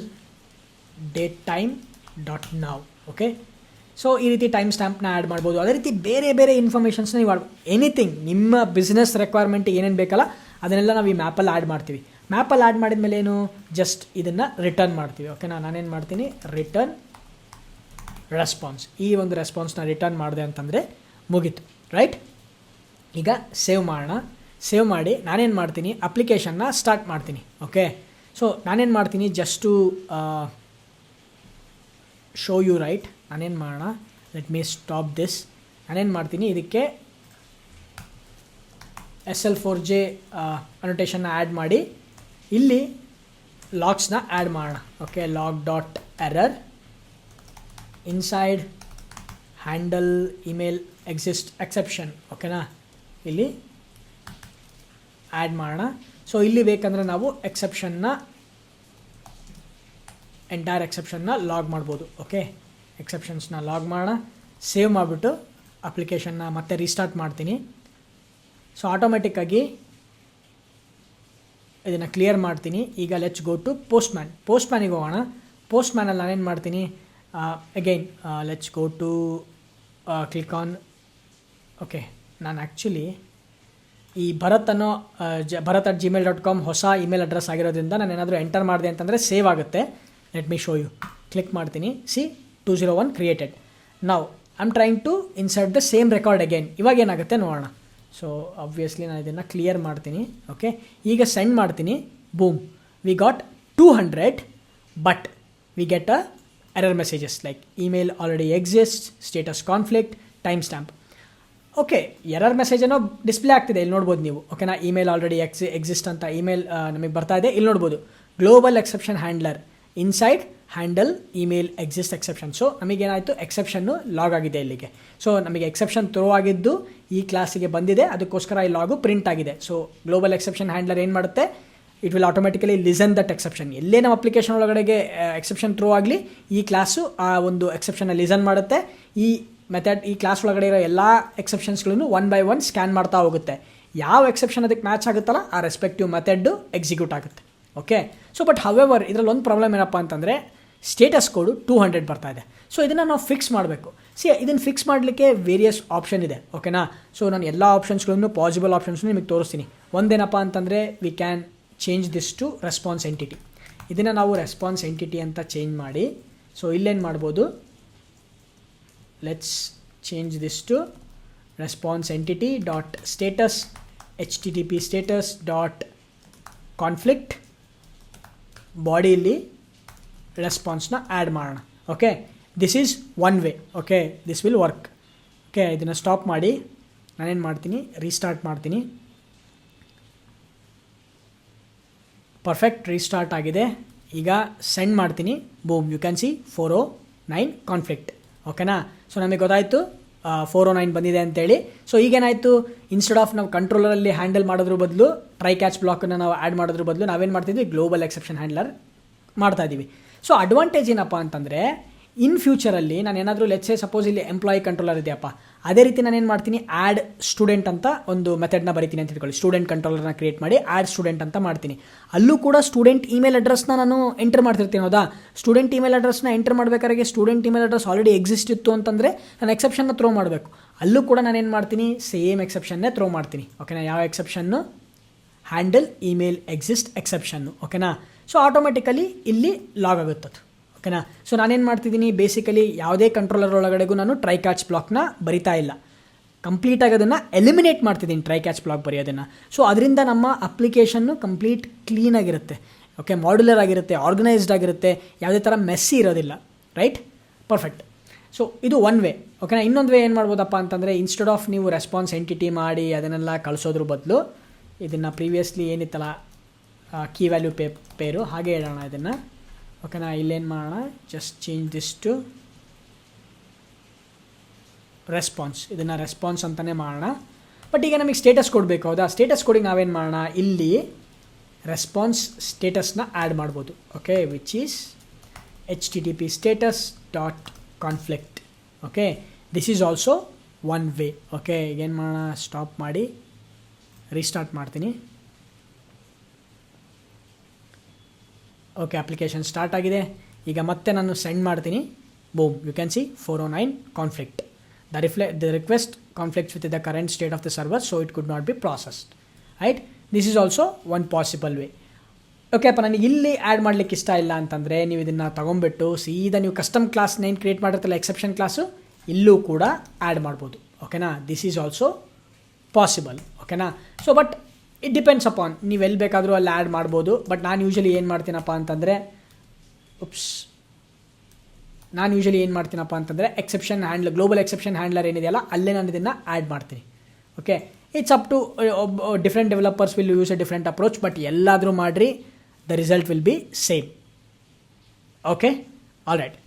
date time dot now okay so ಈ ರೀತಿ time ಸ್ಟ್ಯಾಂಪ್ನ add ಮಾಡ್ಬೋದು. ಅದೇ ರೀತಿ ಬೇರೆ ಬೇರೆ ಇನ್ಫಾರ್ಮೇಷನ್ಸ್ನ ನೀವು ಎನಿಥಿಂಗ್ ನಿಮ್ಮ ಬಿಸ್ನೆಸ್ ರೆಕ್ವೈರ್ಮೆಂಟ್ ಏನೇನು ಬೇಕಲ್ಲ, ಅದನ್ನೆಲ್ಲ ನಾವು ಈ ಮ್ಯಾಪಲ್ಲಿ ಆ್ಯಡ್ ಮಾಡ್ತೀವಿ. ಮ್ಯಾಪಲ್ಲಿ ಆ್ಯಡ್ ಮಾಡಿದ ಮೇಲೆ ಏನು? ಜಸ್ಟ್ ಇದನ್ನು ರಿಟರ್ನ್ ಮಾಡ್ತೀವಿ ಓಕೆನಾ ನಾನೇನು ಮಾಡ್ತೀನಿ? ರಿಟರ್ನ್ ರೆಸ್ಪಾನ್ಸ್ ಈ ಒಂದು ರೆಸ್ಪಾನ್ಸ್ನ ರಿಟರ್ನ್ ಮಾಡಿದೆ ಅಂತಂದರೆ ಮುಗೀತು ರೈಟ್ ಈಗ ಸೇವ್ ಮಾಡೋಣ. ಸೇವ್ ಮಾಡಿ, ನಾನೇನು ಮಾಡ್ತೀನಿ? ಅಪ್ಲಿಕೇಶನ್ನ ಸ್ಟಾರ್ಟ್ ಮಾಡ್ತೀನಿ ಓಕೆ ಸೊ ನಾನೇನು ಮಾಡ್ತೀನಿ? ಜಸ್ಟು ಶೋ ಯು ರೈಟ್ ನಾನೇನು ಮಾಡೋಣ? ಲೆಟ್ ಮೀ ಸ್ಟಾಪ್ ದಿಸ್ ನಾನೇನು ಮಾಡ್ತೀನಿ? ಇದಕ್ಕೆ ಎಸ್ ಎಲ್ ಫೋರ್ ಜೆ ಅನೋಟೇಷನ್ನ ಆ್ಯಡ್ ಮಾಡಿ. ಇಲ್ಲಿ ಲಾಗ್ಸ್ನ ಆ್ಯಡ್ ಮಾಡೋಣ. Okay log dot error inside handle email exist exception ಓಕೆನಾ ಇಲ್ಲಿ ಆ್ಯಡ್ ಮಾಡೋಣ. ಸೊ ಇಲ್ಲಿ ಬೇಕಂದರೆ ನಾವು ಎಕ್ಸೆಪ್ಷನ್ನ ಎಂಟೈರ್ ಎಕ್ಸೆಪ್ಷನ್ನ ಲಾಗ್ ಮಾಡ್ಬೋದು ಓಕೆ ಎಕ್ಸೆಪ್ಷನ್ಸ್ನ ಲಾಗ್ ಮಾಡೋಣ. ಸೇವ್ ಮಾಡಿಬಿಟ್ಟು ಅಪ್ಲಿಕೇಶನ್ನ ಮತ್ತೆ ರೀಸ್ಟಾರ್ಟ್ ಮಾಡ್ತೀನಿ. ಸೊ ಆಟೋಮೆಟಿಕ್ಕಾಗಿ ಇದನ್ನು ಕ್ಲಿಯರ್ ಮಾಡ್ತೀನಿ. ಈಗ let's go to post man ಪೋಸ್ಟ್ ಮ್ಯಾನಿಗೆ ಹೋಗೋಣ. ಪೋಸ್ಟ್ ಮ್ಯಾನಲ್ಲಿ ನಾನೇನು ಮಾಡ್ತೀನಿ? Again let's go to click on okay ನಾನು ಆ್ಯಕ್ಚುಲಿ ಈ ಭರತ್ ಅನ್ನೋ ಜ, Bharat at Gmail dot com ಹೊಸ ಇಮೇಲ್ ಅಡ್ರೆಸ್ ಆಗಿರೋದ್ರಿಂದ ನಾನು ಏನಾದರೂ ಎಂಟರ್ ಮಾಡಿದೆ ಅಂತಂದರೆ ಸೇವ್ ಆಗುತ್ತೆ. Let me show you click ಮಾಡ್ತೀನಿ. See two zero one created ನಾವು I am trying to insert the same record again ಇವಾಗ ಏನಾಗುತ್ತೆ ನೋಡೋಣ. ಸೊ ಅಬ್ವಿಯಸ್ಲಿ ನಾನು ಇದನ್ನು ಕ್ಲಿಯರ್ ಮಾಡ್ತೀನಿ. ಓಕೆ ಈಗ ಸೆಂಡ್ ಮಾಡ್ತೀನಿ. Boom we got two hundred but we get a error messages like email already exist status conflict timestamp okay error message ಅನ್ನೋ display ಆಗ್ತಿದೆ. ಇಲ್ಲಿ ನೋಡ್ಬೋದು ನೀವು. ಓಕೆನಾ ಇಮೇಲ್ ಆಲ್ರೆಡಿ ಎಕ್ಸಿ ಎಕ್ಸಿಸ್ಟ್ ಅಂತ ಇಮೇಲ್ ನಮಗೆ ಬರ್ತಾ ಇದೆ. ಇಲ್ಲಿ ನೋಡ್ಬೋದು. Global exception handler inside handle email exist exception so ನಮಗೇನಾಯಿತು ಎಕ್ಸೆಪ್ಷನ್ನು log ಆಗಿದೆ ಇಲ್ಲಿಗೆ. ಸೊ ನಮಗೆ ಎಕ್ಸೆಪ್ಷನ್ ಥ್ರೋ ಆಗಿದ್ದು ಈ ಕ್ಲಾಸಿಗೆ ಬಂದಿದೆ. ಅದಕ್ಕೋಸ್ಕರ ಈ ಲಾಗು ಪ್ರಿಂಟ್ ಆಗಿದೆ. ಸೊ ಗ್ಲೋಬಲ್ ಎಕ್ಸೆಪ್ಷನ್ ಹ್ಯಾಂಡ್ಲರ್ ಏನು ಮಾಡುತ್ತೆ? It will automatically listen that exception ಎಲ್ಲೇ ನಮ್ಮ ಅಪ್ಲಿಕೇಶನ್ ಒಳಗಡೆಗೆ ಎಕ್ಸೆಪ್ಷನ್ ಥ್ರೋ ಆಗಲಿ, ಈ ಕ್ಲಾಸು ಆ ಒಂದು ಎಕ್ಸೆಪ್ಷನ್ನ ಲಿಸನ್ ಮಾಡುತ್ತೆ. ಈ ಮೆಥಡ್ ಈ ಕ್ಲಾಸ್ ಒಳಗಡೆ ಇರೋ ಎಲ್ಲ ಎಕ್ಸೆಪ್ಷನ್ಸ್ಗಳನ್ನು ಒನ್ ಬೈ ಒನ್ ಸ್ಕ್ಯಾನ್ ಮಾಡ್ತಾ ಹೋಗುತ್ತೆ. ಯಾವ ಎಕ್ಸೆಪ್ಷನ್ ಅದಕ್ಕೆ ಮ್ಯಾಚ್ ಆಗುತ್ತಲ್ಲ? ಆ ರೆಸ್ಪೆಕ್ಟಿವ್ ಮೆಥಡ್ಡು ಎಕ್ಸಿಕ್ಯೂಟ್ ಆಗುತ್ತೆ. ಓಕೆ ಸೊ ಬಟ್ ಹವೆವರ್ ಇದರಲ್ಲಿ ಒಂದು ಪ್ರಾಬ್ಲಮ್ ಏನಪ್ಪ ಅಂತಂದರೆ ಸ್ಟೇಟಸ್ ಕೋಡು ಟೂ ಹಂಡ್ರೆಡ್ ಬರ್ತಾ ಇದೆ. ಸೊ ಇದನ್ನು ನಾವು ಫಿಕ್ಸ್ ಮಾಡಬೇಕು. ಸಿ ಇದನ್ನು ಫಿಕ್ಸ್ ಮಾಡಲಿಕ್ಕೆ ವೇರಿಯಸ್ ಆಪ್ಷನ್ ಇದೆ. ಓಕೆನಾ ಸೊ ನಾನು ಎಲ್ಲ ಆಪ್ಷನ್ಸ್ಗಳನ್ನು ಪಾಸಿಬಲ್ ಆಪ್ಷನ್ಸ್ನು ನಿಮಗೆ ತೋರಿಸ್ತೀನಿ. ಒಂದೇನಪ್ಪ ಅಂತಂದರೆ we can change this to response entity ಇದನ್ನು ನಾವು ರೆಸ್ಪಾನ್ಸ್ ಎಂಟಿಟಿ ಅಂತ ಚೇಂಜ್ ಮಾಡಿ ಸೊ ಇಲ್ಲೇನು ಮಾಡ್ಬೋದು? Let's change this to response entity dot status H T T P status dot conflict ಬಾಡಿಯಲ್ಲಿ ರೆಸ್ಪಾನ್ಸ್ನ ಆ್ಯಡ್ ಮಾಡೋಣ. Okay this is one way okay this will work okay ಇದನ್ನು ಸ್ಟಾಪ್ ಮಾಡಿ. ನಾನೇನು ಮಾಡ್ತೀನಿ? ರೀಸ್ಟಾರ್ಟ್ ಮಾಡ್ತೀನಿ. ಪರ್ಫೆಕ್ಟ್ ರೀಸ್ಟಾರ್ಟ್ ಆಗಿದೆ. ಈಗ ಸೆಂಡ್ ಮಾಡ್ತೀನಿ. Boom you can see four O nine conflict ಓಕೆನಾ ಸೊ ನಮಗೆ ಗೊತ್ತಾಯಿತು? ಫೋರ್ ಓ ನೈನ್ ಬಂದಿದೆ ಅಂತೇಳಿ. ಸೊ ಈಗೇನಾಯಿತು? ಇನ್ಸ್ಟೆಡ್ ಆಫ್ ನಾವು ಕಂಟ್ರೋಲರಲ್ಲಿ ಹ್ಯಾಂಡಲ್ ಮಾಡೋದ್ರ ಬದಲು ಟ್ರೈ ಕ್ಯಾಚ್ ಬ್ಲಾಕನ್ನು ನಾವು ಆ್ಯಡ್ ಮಾಡೋದ್ರ ಬದಲು ನಾವೇನು ಮಾಡ್ತಿದ್ವಿ? ಗ್ಲೋಬಲ್ ಎಕ್ಸೆಪ್ಷನ್ ಹ್ಯಾಂಡ್ಲರ್ ಮಾಡ್ತಾ ಇದ್ದೀವಿ ಸೊ ಅಡ್ವಾಂಟೇಜ್ ಏನಪ್ಪ ಅಂತಂದರೆ ಇನ್ ಫ್ಯೂಚರಲ್ಲಿ ನಾನು ಏನಾದರೂ ಲೆಚ್ಚೆ ಸಪೋಸ್ ಇಲ್ಲಿ ಎಂಪ್ಲಾಯಿ ಕಂಟ್ರೋಲರ್ ಇದೆಯಪ್ಪ. ಅದೇ ರೀತಿ ನಾನು ಏನು ಮಾಡ್ತೀನಿ ಆ್ಯಡ್ ಸ್ಟೂಡೆಂಟ್ ಅಂತ ಒಂದು ಮೆಥಡ್ನ ಬರಿತೀನಿ ಅಂತ ತಿಳ್ಕೊಳ್ಳಿ ಸ್ಟೂಡೆಂಟ್ ಕಂಟ್ರೋಲರ್ನ ಕ್ರಿಯೇಟ್ ಮಾಡಿ ಆ್ಯಡ್ ಸ್ಟೂಡೆಂಟ್ ಅಂತ ಮಾಡ್ತೀನಿ. ಅಲ್ಲೂ ಕೂಡ ಸ್ಟೂಡೆಂಟ್ ಇಮೇಲ್ ಅಡ್ರೆಸ್ನ ನಾನು ಎಂಟರ್ ಮಾಡ್ತಿರ್ತೀನಿ, ಹೌದಾ? ಸ್ಟೂಡೆಂಟ್ ಇಮೇಲ್ ಅಡ್ರೆಸ್ನ ಎಂಟರ್ ಮಾಡಬೇಕಾದ್ರೆ student email address already exist ಇತ್ತು ಅಂತಂದರೆ ನಾನು ಎಕ್ಸೆಪ್ಷನ್ನ ಥ್ರೋ ಮಾಡಬೇಕು. ಅಲ್ಲೂ ಕೂಡ ನಾನು ಏನು ಮಾಡ್ತೀನಿ ಸೇಮ್ ಎಕ್ಸೆಪ್ಷನ್ನೇ ಥ್ರೋ ಮಾಡ್ತೀನಿ. ಓಕೆನಾ ಯಾವ ಎಕ್ಸೆಪ್ಷನ್ನು ಹ್ಯಾಂಡಲ್ ಇಮೇಲ್ ಎಕ್ಸಿಸ್ಟ್ ಎಕ್ಸೆಪ್ಷನ್ನು ಓಕೆನಾ ಸೊ ಆಟೋಮೆಟಿಕಲಿ ಇಲ್ಲಿ ಲಾಗ್ ಆಗುತ್ತದು ಓಕೆನಾ? ಸೊ ನಾನೇನು ಮಾಡ್ತಿದ್ದೀನಿ? ಬೇಸಿಕಲಿ ಯಾವುದೇ ಕಂಟ್ರೋಲರ್ ಒಳಗಡೆಗೂ ನಾನು ಟ್ರೈ ಕ್ಯಾಚ್ ಬ್ಲಾಕ್ನ ಬರಿತಾ ಇಲ್ಲ. ಕಂಪ್ಲೀಟಾಗಿ ಅದನ್ನು ಎಲಿಮಿನೇಟ್ ಮಾಡ್ತಿದ್ದೀನಿ ಟ್ರೈ ಕ್ಯಾಚ್ ಬ್ಲಾಕ್ ಬರೆಯೋದನ್ನು. ಸೊ ಅದರಿಂದ ನಮ್ಮ ಅಪ್ಲಿಕೇಶನ್ನು ಕಂಪ್ಲೀಟ್ ಕ್ಲೀನಾಗಿರುತ್ತೆ ಓಕೆ ಮಾಡ್ಯುಲರ್ ಆಗಿರುತ್ತೆ ಆರ್ಗನೈಸ್ಡ್ ಆಗಿರುತ್ತೆ. ಯಾವುದೇ ಥರ ಮೆಸ್ಸಿ ಇರೋದಿಲ್ಲ. ರೈಟ್ ಪರ್ಫೆಕ್ಟ್ ಸೊ ಇದು ಒನ್ ವೇ ಓಕೆನಾ ಇನ್ನೊಂದು ವೇ ಏನು ಮಾಡ್ಬೋದಪ್ಪ ಅಂತಂದರೆ ಇನ್ಸ್ಟೆಡ್ ಆಫ್ ನೀವು ರೆಸ್ಪಾನ್ಸ್ ಎಂಟಿಟಿ ಮಾಡಿ ಅದನ್ನೆಲ್ಲ ಕಳಿಸೋದ್ರ ಬದಲು ಇದನ್ನು ಪ್ರೀವಿಯಸ್ಲಿ ಏನಿತ್ತಲ್ಲ ಕೀ ವ್ಯಾಲ್ಯೂ ಪೇ, ಪೇರು, ಹಾಗೆ ಹೇಳೋಣ ಇದನ್ನು. ಓಕೆನಾ ಇಲ್ಲೇನು ಮಾಡೋಣ just change this to response ಇದನ್ನು ರೆಸ್ಪಾನ್ಸ್ ಅಂತಲೇ ಮಾಡೋಣ. ಬಟ್ ಈಗ ನಮಗೆ ಸ್ಟೇಟಸ್ ಕೊಡಬೇಕು ಹೌದಾ? ಸ್ಟೇಟಸ್ ಕೊಡಿ ನಾವೇನು ಮಾಡೋಣ? ಇಲ್ಲಿ ರೆಸ್ಪಾನ್ಸ್ ಸ್ಟೇಟಸ್ನ ಆ್ಯಡ್ ಮಾಡ್ಬೋದು. Okay which is H T T P status dot conflict okay this is also one way okay ಈಗೇನು ಮಾಡೋಣ? ಸ್ಟಾಪ್ ಮಾಡಿ ರೀಸ್ಟಾರ್ಟ್ ಮಾಡ್ತೀನಿ. ಓಕೆ ಅಪ್ಲಿಕೇಶನ್ ಸ್ಟಾರ್ಟ್ ಆಗಿದೆ. ಈಗ ಮತ್ತೆ ನಾನು ಸೆಂಡ್ ಮಾಡ್ತೀನಿ. Boom you can see four O nine conflict the refle the request conflicts with the current state of the server so it could not be processed right this is also one possible way okay ಅಪ್ಪ, ನನಗೆ ಇಲ್ಲಿ add ಮಾಡ್ಲಿಕ್ಕೆ ಇಷ್ಟ ಇಲ್ಲ ಅಂತಂದರೆ ನೀವು ಇದನ್ನು ತೊಗೊಂಬಿಟ್ಟು ಸೀದಾ ನೀವು ಕಸ್ಟಮ್ ಕ್ಲಾಸ್ ನೈನ್ ಕ್ರಿಯೇಟ್ ಮಾಡಿರ್ತಲ್ಲ ಎಕ್ಸೆಪ್ಷನ್ ಕ್ಲಾಸು ಇಲ್ಲೂ ಕೂಡ ಆ್ಯಡ್ ಮಾಡ್ಬೋದು. ಓಕೆನಾ ದಿಸ್ ಈಸ್ ಆಲ್ಸೋ ಪಾಸಿಬಲ್ ಓಕೆನಾ so but it depends upon ನೀವು ಎಲ್ಲಿ ಬೇಕಾದರೂ ಅಲ್ಲಿ ಆ್ಯಡ್ ಮಾಡ್ಬೋದು. ಬಟ್ ನಾನು ಯೂಶಲಿ ಏನು ಮಾಡ್ತೀನಪ್ಪ ಅಂತಂದರೆ ಉಪ್ಸ್ ನಾನು ಯೂಶಲಿ ಏನು ಮಾಡ್ತೀನಪ್ಪ ಅಂತಂದರೆ exception handle global exception handler ಏನಿದೆಯಲ್ಲ, ಅಲ್ಲೇ ನಾನು ಇದನ್ನು ಆ್ಯಡ್ ಮಾಡ್ತೀನಿ. Okay it's up to different developers will use a different approach but ಎಲ್ಲಾದರೂ ಮಾಡಿರಿ the result will be same okay all right